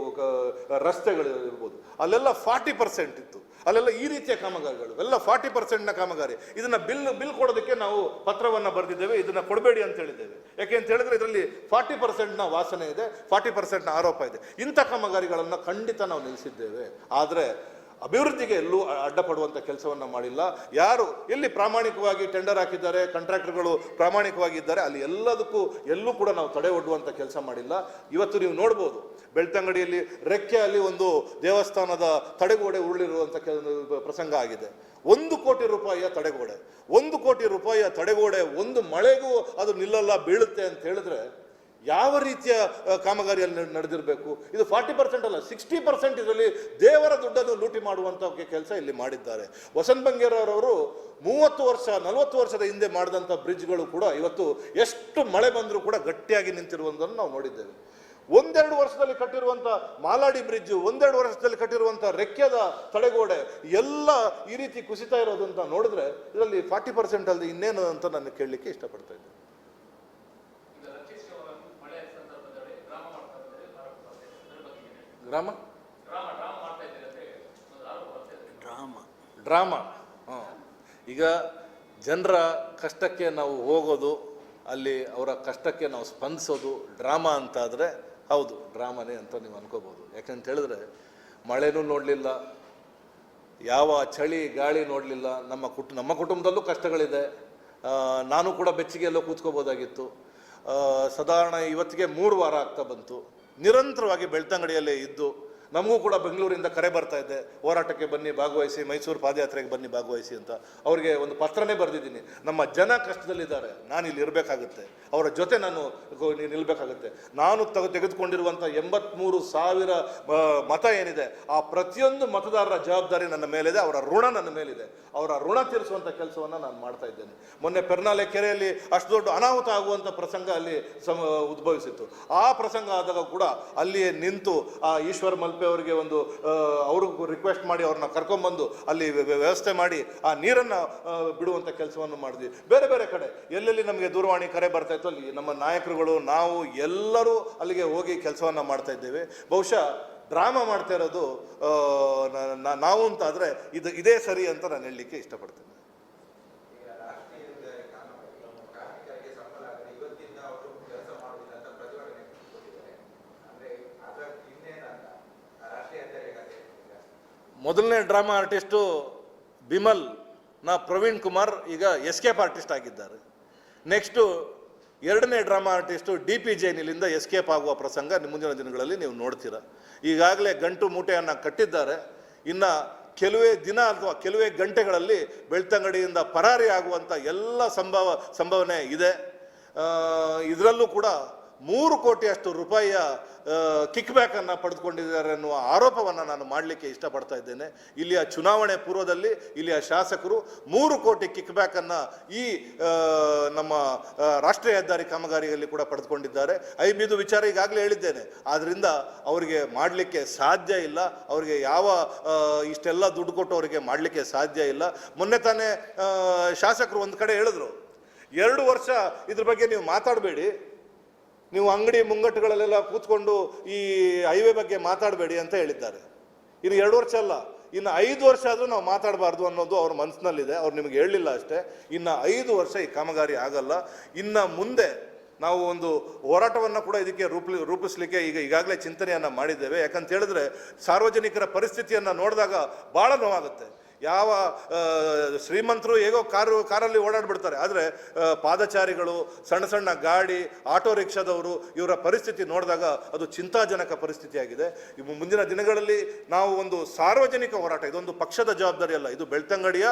ರಸ್ತೆಗಳು ಇರ್ಬೋದು. ಅಲ್ಲೆಲ್ಲ ಫಾರ್ಟಿ ಪರ್ಸೆಂಟ್ ಇತ್ತು. ಅಲ್ಲೆಲ್ಲ ಈ ರೀತಿಯ ಕಾಮಗಾರಿಗಳು. ಎಲ್ಲ ಫಾರ್ಟಿ ಪರ್ಸೆಂಟ್ನ ಕಾಮಗಾರಿ. ಇದನ್ನ ಬಿಲ್ ಬಿಲ್ ಕೊಡೋದಕ್ಕೆ ನಾವು ಪತ್ರವನ್ನ ಬರೆದಿದ್ದೇವೆ, ಇದನ್ನ ಕೊಡಬೇಡಿ ಅಂತ ಹೇಳಿದ್ದೇವೆ. ಯಾಕೆ ಅಂತ ಹೇಳಿದ್ರೆ ಇದರಲ್ಲಿ ಫಾರ್ಟಿ ಪರ್ಸೆಂಟ್ನ ವಾಸನೆ ಇದೆ, ಫಾರ್ಟಿ ಪರ್ಸೆಂಟ್ನ ಆರೋಪ ಇದೆ. ಇಂಥ ಕಾಮಗಾರಿಗಳನ್ನು ಖಂಡಿತ ನಾವು ನಿಲ್ಲಿಸಿದ್ದೇವೆ ಆದರೆ ಅಭಿವೃದ್ಧಿಗೆ ಎಲ್ಲೂ ಅಡ್ಡಪಡುವಂಥ ಕೆಲಸವನ್ನು ಮಾಡಿಲ್ಲ. ಯಾರು ಎಲ್ಲಿ ಪ್ರಾಮಾಣಿಕವಾಗಿ ಟೆಂಡರ್ ಹಾಕಿದ್ದಾರೆ ಕಾಂಟ್ರಾಕ್ಟರ್ಗಳು ಪ್ರಾಮಾಣಿಕವಾಗಿದ್ದಾರೆ ಅಲ್ಲಿ ಎಲ್ಲದಕ್ಕೂ ಎಲ್ಲೂ ಕೂಡ ನಾವು ತಡೆ ಒಡ್ಡುವಂಥ ಕೆಲಸ ಮಾಡಿಲ್ಲ. ಇವತ್ತು ನೀವು ನೋಡ್ಬೋದು, ಬೆಳ್ತಂಗಡಿಯಲ್ಲಿ ರೆಕ್ಕೆ ಅಲ್ಲಿ ಒಂದು ದೇವಸ್ಥಾನದ ತಡೆಗೋಡೆ ಉರುಳಿರುವಂಥ ಪ್ರಸಂಗ ಆಗಿದೆ. ಒಂದು ಕೋಟಿ ರೂಪಾಯಿಯ ತಡೆಗೋಡೆ. ಒಂದು ಕೋಟಿ ರೂಪಾಯಿಯ ತಡೆಗೋಡೆ, ಒಂದು ಮಳೆಗೂ ಅದು ನಿಲ್ಲಲ್ಲ, ಬೀಳುತ್ತೆ ಅಂತ ಹೇಳಿದ್ರೆ ಯಾವ ರೀತಿಯ ಕಾಮಗಾರಿಯಲ್ಲಿ ನಡೆದಿರಬೇಕು? ಇದು ಫಾರ್ಟಿ ಪರ್ಸೆಂಟ್ ಅಲ್ಲ, ಸಿಕ್ಸ್ಟಿ ಪರ್ಸೆಂಟ್ ಇದರಲ್ಲಿ ದೇವರ ದುಡ್ಡನ್ನು ಲೂಟಿ ಮಾಡುವಂಥ ಕೆಲಸ ಇಲ್ಲಿ ಮಾಡಿದ್ದಾರೆ. ವಸಂತ ಬಂಗೇರವರವರು ಮೂವತ್ತು ವರ್ಷ, ನಲವತ್ತು ವರ್ಷದ ಹಿಂದೆ ಮಾಡಿದಂಥ ಬ್ರಿಡ್ಜ್ಗಳು ಕೂಡ ಇವತ್ತು ಎಷ್ಟು ಮಳೆ ಬಂದರೂ ಕೂಡ ಗಟ್ಟಿಯಾಗಿ ನಿಂತಿರುವುದನ್ನು ನಾವು ನೋಡಿದ್ದೇವೆ. ಒಂದೆರಡು ವರ್ಷದಲ್ಲಿ ಕಟ್ಟಿರುವಂಥ ಮಾಲಾಡಿ ಬ್ರಿಡ್ಜ್, ಒಂದೆರಡು ವರ್ಷದಲ್ಲಿ ಕಟ್ಟಿರುವಂಥ ರೆಕ್ಕೆದ ತಡೆಗೋಡೆ, ಎಲ್ಲ ಈ ರೀತಿ ಕುಸಿತಾ ಇರೋದು ಅಂತ ನೋಡಿದ್ರೆ ಇದರಲ್ಲಿ ಫಾರ್ಟಿ ಪರ್ಸೆಂಟ್ ಅಲ್ಲಿ ಇನ್ನೇನು ಅಂತ ನಾನು ಕೇಳಲಿಕ್ಕೆ ಇಷ್ಟಪಡ್ತಾ ಇದ್ದೇನೆ ಈಗ ರಕ್ಷಿಸುವವರನ್ನು ಮಳೆ ಸಂದರ್ಭದಲ್ಲಿ ಡ್ರಾಮಾ ಮಾಡ್ತಾ ಇದ್ದಾರೆ ಅಂತ ಆರೋಪ ಬರ್ತಾ ಇದೆ. ಅದ್ರ ಬಗ್ಗೆ ಏನ್ ಹೇಳ್ತೀರಿ? ಗ್ರಾಮ? ಡ್ರಾಮಾ. ಡ್ರಾಮಾ. ಡ್ರಾಮಾ ಹಾಂ ಈಗ ಜನರ ಕಷ್ಟಕ್ಕೆ ನಾವು ಹೋಗೋದು ಅಲ್ಲಿ ಅವರ ಕಷ್ಟಕ್ಕೆ ನಾವು ಸ್ಪಂದಿಸೋದು ಡ್ರಾಮಾ ಅಂತಾದರೆ ಹೌದು ಡ್ರಾಮಾನೇ ಅಂತ ನೀವು ಅನ್ಕೋಬೋದು. ಯಾಕಂತ ಹೇಳಿದ್ರೆ ಮಳೆನೂ ನೋಡಲಿಲ್ಲ ಯಾವ ಚಳಿ ಗಾಳಿ ನೋಡಲಿಲ್ಲ ನಮ್ಮ ಕುಟು ನಮ್ಮ ಕುಟುಂಬದಲ್ಲೂ ಕಷ್ಟಗಳಿದೆ. ನಾನು ಕೂಡ ಬೆಚ್ಚಗೆಲ್ಲೋ ಕೂತ್ಕೋಬೋದಾಗಿತ್ತು. ಸಾಧಾರಣ ಇವತ್ತಿಗೆ ಮೂರು ವಾರ ಆಗ್ತಾ ಬಂತು. ನಿರಂತರವಾಗಿ ಬೆಳ್ತಂಗಡಿಯಲ್ಲೇ ಇದ್ದು ನಮಗೂ ಕೂಡ ಬೆಂಗಳೂರಿಂದ ಕರೆ ಬರ್ತಾ ಇದ್ದೆ ಹೋರಾಟಕ್ಕೆ ಬನ್ನಿ, ಭಾಗವಹಿಸಿ, ಮೈಸೂರು ಪಾದಯಾತ್ರೆಗೆ ಬನ್ನಿ, ಭಾಗವಹಿಸಿ ಅಂತ. ಅವರಿಗೆ ಒಂದು ಪತ್ರನೇ ಬರೆದಿದ್ದೀನಿ. ನಮ್ಮ ಜನ ಕಷ್ಟದಲ್ಲಿದ್ದಾರೆ, ನಾನು ಇಲ್ಲಿ ಇರಬೇಕಾಗುತ್ತೆ. ಅವರ ಜೊತೆ ನಾನು ನಿಲ್ಲಬೇಕಾಗುತ್ತೆ ನಾನು ತಗ, ತೆಗೆದುಕೊಂಡಿರುವಂಥ ಎಂಬತ್ಮೂರು ಸಾವಿರ ಮತ ಏನಿದೆ, ಆ ಪ್ರತಿಯೊಂದು ಮತದಾರರ ಜವಾಬ್ದಾರಿ ನನ್ನ ಮೇಲಿದೆ, ಅವರ ಋಣ ನನ್ನ ಮೇಲಿದೆ. ಅವರ ಋಣ ತೀರಿಸುವಂಥ ಕೆಲಸವನ್ನು ನಾನು ಮಾಡ್ತಾ ಇದ್ದೇನೆ. ಮೊನ್ನೆ ಪೆರ್ನಾಲೆ ಕೆರೆಯಲ್ಲಿ ಅಷ್ಟು ದೊಡ್ಡ ಅನಾಹುತ ಆಗುವಂಥ ಪ್ರಸಂಗ ಅಲ್ಲಿ ಸಮ, ಉದ್ಭವಿಸಿತ್ತು. ಆ ಪ್ರಸಂಗ ಆದಾಗ ಕೂಡ ಅಲ್ಲಿಯೇ ನಿಂತು, ಆ ಈಶ್ವರ ಮಲ್ಪೆ ಅವರಿಗೆ ಒಂದು ಅವ್ರಿಗೂ ರಿಕ್ವೆಸ್ಟ್ ಮಾಡಿ ಅವ್ರನ್ನ ಕರ್ಕೊಂಡ್ಬಂದು ಅಲ್ಲಿ ವ್ಯ- ವ್ಯ- ವ್ಯವಸ್ಥೆ ಮಾಡಿ ಆ ನೀರನ್ನು ಬಿಡುವಂಥ ಕೆಲಸವನ್ನು ಮಾಡಿದ್ವಿ. ಬೇರೆ ಬೇರೆ ಕಡೆ, ಎಲ್ಲೆಲ್ಲಿ ನಮಗೆ ದೂರವಾಣಿ ಕರೆ ಬರ್ತಾ ಇತ್ತು ಅಲ್ಲಿ ನಮ್ಮ ನಾಯಕರುಗಳು, ನಾವು ಎಲ್ಲರೂ ಅಲ್ಲಿಗೆ ಹೋಗಿ ಕೆಲಸವನ್ನು ಮಾಡ್ತಾ ಇದ್ದೇವೆ. ಬಹುಶಃ ಡ್ರಾಮಾ ಮಾಡ್ತಾ ಇರೋದು ನಾವು ಅಂತಾದರೆ ಇದು, ಇದೇ ಸರಿ ಅಂತ ನಾನು ಹೇಳಲಿಕ್ಕೆ ಇಷ್ಟಪಡ್ತೇನೆ ಈಗ ರಾಷ್ಟ್ರೀಯ ಹೆದ್ದಾರಿ ಕಾಮಗಾರಿ ಕಾರ್ಮಿಕರಿಗೆ ಸಂಬಳ ಆಗದೆ ಇವತ್ತಿಂದ ಅವರು ಕೆಲಸ ಮಾಡುವುದಿಲ್ಲ ಅಂತ ಪ್ರತಿಭಟನೆ ಕೊಟ್ಟಿದ್ದಾರೆ ಅಂದ್ರೆ ಅದರ ಇನ್ನೇನಂತ ಆ ರಾಷ್ಟ್ರೀಯ ಹೆದ್ದಾರಿ ಕಥೆ ಈಗ ಮೊದಲನೇ ಡ್ರಾಮಾ ಆರ್ಟಿಸ್ಟು ಬಿಮಲ್ನ ಪ್ರವೀಣ್ ಕುಮಾರ್ ಈಗ ಎಸ್ಕೇಪ್ ಆರ್ಟಿಸ್ಟ್ ಆಗಿದ್ದಾರೆ. ನೆಕ್ಸ್ಟು ಎರಡನೇ ಡ್ರಾಮಾ ಆರ್ಟಿಸ್ಟು ಡಿ ಪಿ ಜೈನಿಲಿಂದ ಎಸ್ಕೇಪ್ ಆಗುವ ಪ್ರಸಂಗ ಮುಂದಿನ ದಿನಗಳಲ್ಲಿ ನೀವು ನೋಡ್ತೀರಾ. ಈಗಾಗಲೇ ಗಂಟು ಮೂಟೆಯನ್ನು ಕಟ್ಟಿದ್ದಾರೆ. ಇನ್ನು ಕೆಲವೇ ದಿನ ಅಥವಾ ಕೆಲವೇ ಗಂಟೆಗಳಲ್ಲಿ ಬೆಳ್ತಂಗಡಿಯಿಂದ ಪರಾರಿ ಆಗುವಂಥ ಎಲ್ಲ ಸಂಭವ, ಸಂಭವನೆ ಇದೆ. ಇದರಲ್ಲೂ ಕೂಡ ಮೂರು ಕೋಟಿಯಷ್ಟು ರೂಪಾಯಿಯ ಕಿಕ್ ಬ್ಯಾಕನ್ನು ಪಡೆದುಕೊಂಡಿದ್ದಾರೆ ಅನ್ನುವ ಆರೋಪವನ್ನು ನಾನು ಮಾಡಲಿಕ್ಕೆ ಇಷ್ಟಪಡ್ತಾ ಇದ್ದೇನೆ. ಇಲ್ಲಿಯ ಚುನಾವಣೆ ಪೂರ್ವದಲ್ಲಿ ಇಲ್ಲಿಯ ಶಾಸಕರು ಮೂರು ಕೋಟಿ ಕಿಕ್ ಬ್ಯಾಕನ್ನು ಈ ನಮ್ಮ ರಾಷ್ಟ್ರೀಯ ಹೆದ್ದಾರಿ ಕಾಮಗಾರಿಯಲ್ಲಿ ಕೂಡ ಪಡೆದುಕೊಂಡಿದ್ದಾರೆ. ಐ ಬಿದು ವಿಚಾರ ಈಗಾಗಲೇ ಹೇಳಿದ್ದೇನೆ. ಆದ್ದರಿಂದ ಅವರಿಗೆ ಮಾಡಲಿಕ್ಕೆ ಸಾಧ್ಯ ಇಲ್ಲ. ಅವರಿಗೆ ಯಾವ ಇಷ್ಟೆಲ್ಲ ದುಡ್ಡು ಕೊಟ್ಟು ಅವರಿಗೆ ಮಾಡಲಿಕ್ಕೆ ಸಾಧ್ಯ ಇಲ್ಲ. ಮೊನ್ನೆ ತಾನೇ ಶಾಸಕರು ಒಂದು ಕಡೆ ಹೇಳಿದ್ರು. ಎರಡು ವರ್ಷ ಇದ್ರ ಬಗ್ಗೆ ನೀವು ಮಾತಾಡಬೇಡಿ. ನೀವು ಅಂಗಡಿ ಮುಂಗಟ್ಟುಗಳಲ್ಲೆಲ್ಲ ಕೂತ್ಕೊಂಡು ಈ ಹೈವೇ ಬಗ್ಗೆ ಮಾತಾಡಬೇಡಿ ಅಂತ ಹೇಳಿದ್ದಾರೆ. ಇನ್ನು ಎರಡು ವರ್ಷ ಅಲ್ಲ, ಇನ್ನು ಐದು ವರ್ಷ ಆದರೂ ನಾವು ಮಾತಾಡಬಾರ್ದು ಅನ್ನೋದು ಅವ್ರ ಮನಸ್ಸಿನಲ್ಲಿದೆ ಅವ್ರು ನಿಮಗೆ ಹೇಳಲಿಲ್ಲ ಅಷ್ಟೇ. ಇನ್ನು ಐದು ವರ್ಷ ಈ ಕಾಮಗಾರಿ ಆಗಲ್ಲ. ಇನ್ನು ಮುಂದೆ ನಾವು ಒಂದು ಹೋರಾಟವನ್ನು ಕೂಡ ಇದಕ್ಕೆ ರೂಪ ರೂಪಿಸಲಿಕ್ಕೆ ಈಗ ಈಗಾಗಲೇ ಚಿಂತನೆಯನ್ನು ಮಾಡಿದ್ದೇವೆ. ಯಾಕಂತ ಹೇಳಿದ್ರೆ ಸಾರ್ವಜನಿಕರ ಪರಿಸ್ಥಿತಿಯನ್ನು ನೋಡಿದಾಗ ಭಾಳ ನೋವಾಗುತ್ತೆ. ಯಾವ ಶ್ರೀಮಂತರು ಹೇಗೋ ಕಾರು, ಕಾರಲ್ಲಿ ಓಡಾಡ್ಬಿಡ್ತಾರೆ. ಆದರೆ ಪಾದಚಾರಿಗಳು, ಸಣ್ಣ ಸಣ್ಣ ಗಾಡಿ, ಆಟೋ ರಿಕ್ಷಾದವರು ಇವರ ಪರಿಸ್ಥಿತಿ ನೋಡಿದಾಗ ಅದು ಚಿಂತಾಜನಕ ಪರಿಸ್ಥಿತಿಯಾಗಿದೆ. ಮುಂದಿನ ದಿನಗಳಲ್ಲಿ ನಾವು ಒಂದು ಸಾರ್ವಜನಿಕ ಹೋರಾಟ, ಇದೊಂದು ಪಕ್ಷದ ಜವಾಬ್ದಾರಿ ಅಲ್ಲ, ಇದು ಬೆಳ್ತಂಗಡಿಯ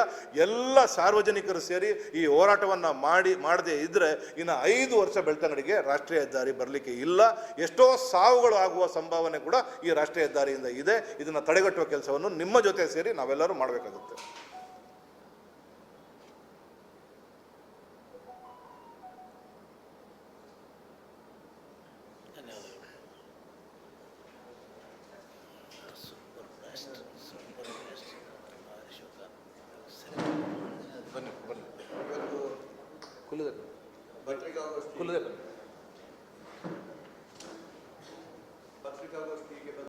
ಎಲ್ಲ ಸಾರ್ವಜನಿಕರು ಸೇರಿ ಈ ಹೋರಾಟವನ್ನು ಮಾಡಿ, ಮಾಡದೇ ಇದ್ದರೆ ಇನ್ನು ಐದು ವರ್ಷ ಬೆಳ್ತಂಗಡಿಗೆ ರಾಷ್ಟ್ರೀಯ ಹೆದ್ದಾರಿ ಬರಲಿಕ್ಕೆ ಇಲ್ಲ. ಎಷ್ಟೋ ಸಾವುಗಳು ಆಗುವ ಸಂಭಾವನೆ ಕೂಡ ಈ ರಾಷ್ಟ್ರೀಯ ಹೆದ್ದಾರಿಯಿಂದ ಇದೆ. ಇದನ್ನು ತಡೆಗಟ್ಟುವ ಕೆಲಸವನ್ನು ನಿಮ್ಮ ಜೊತೆ ಸೇರಿ ನಾವೆಲ್ಲರೂ ಮಾಡಬೇಕಾಗುತ್ತೆ. ಬನ್ನಿ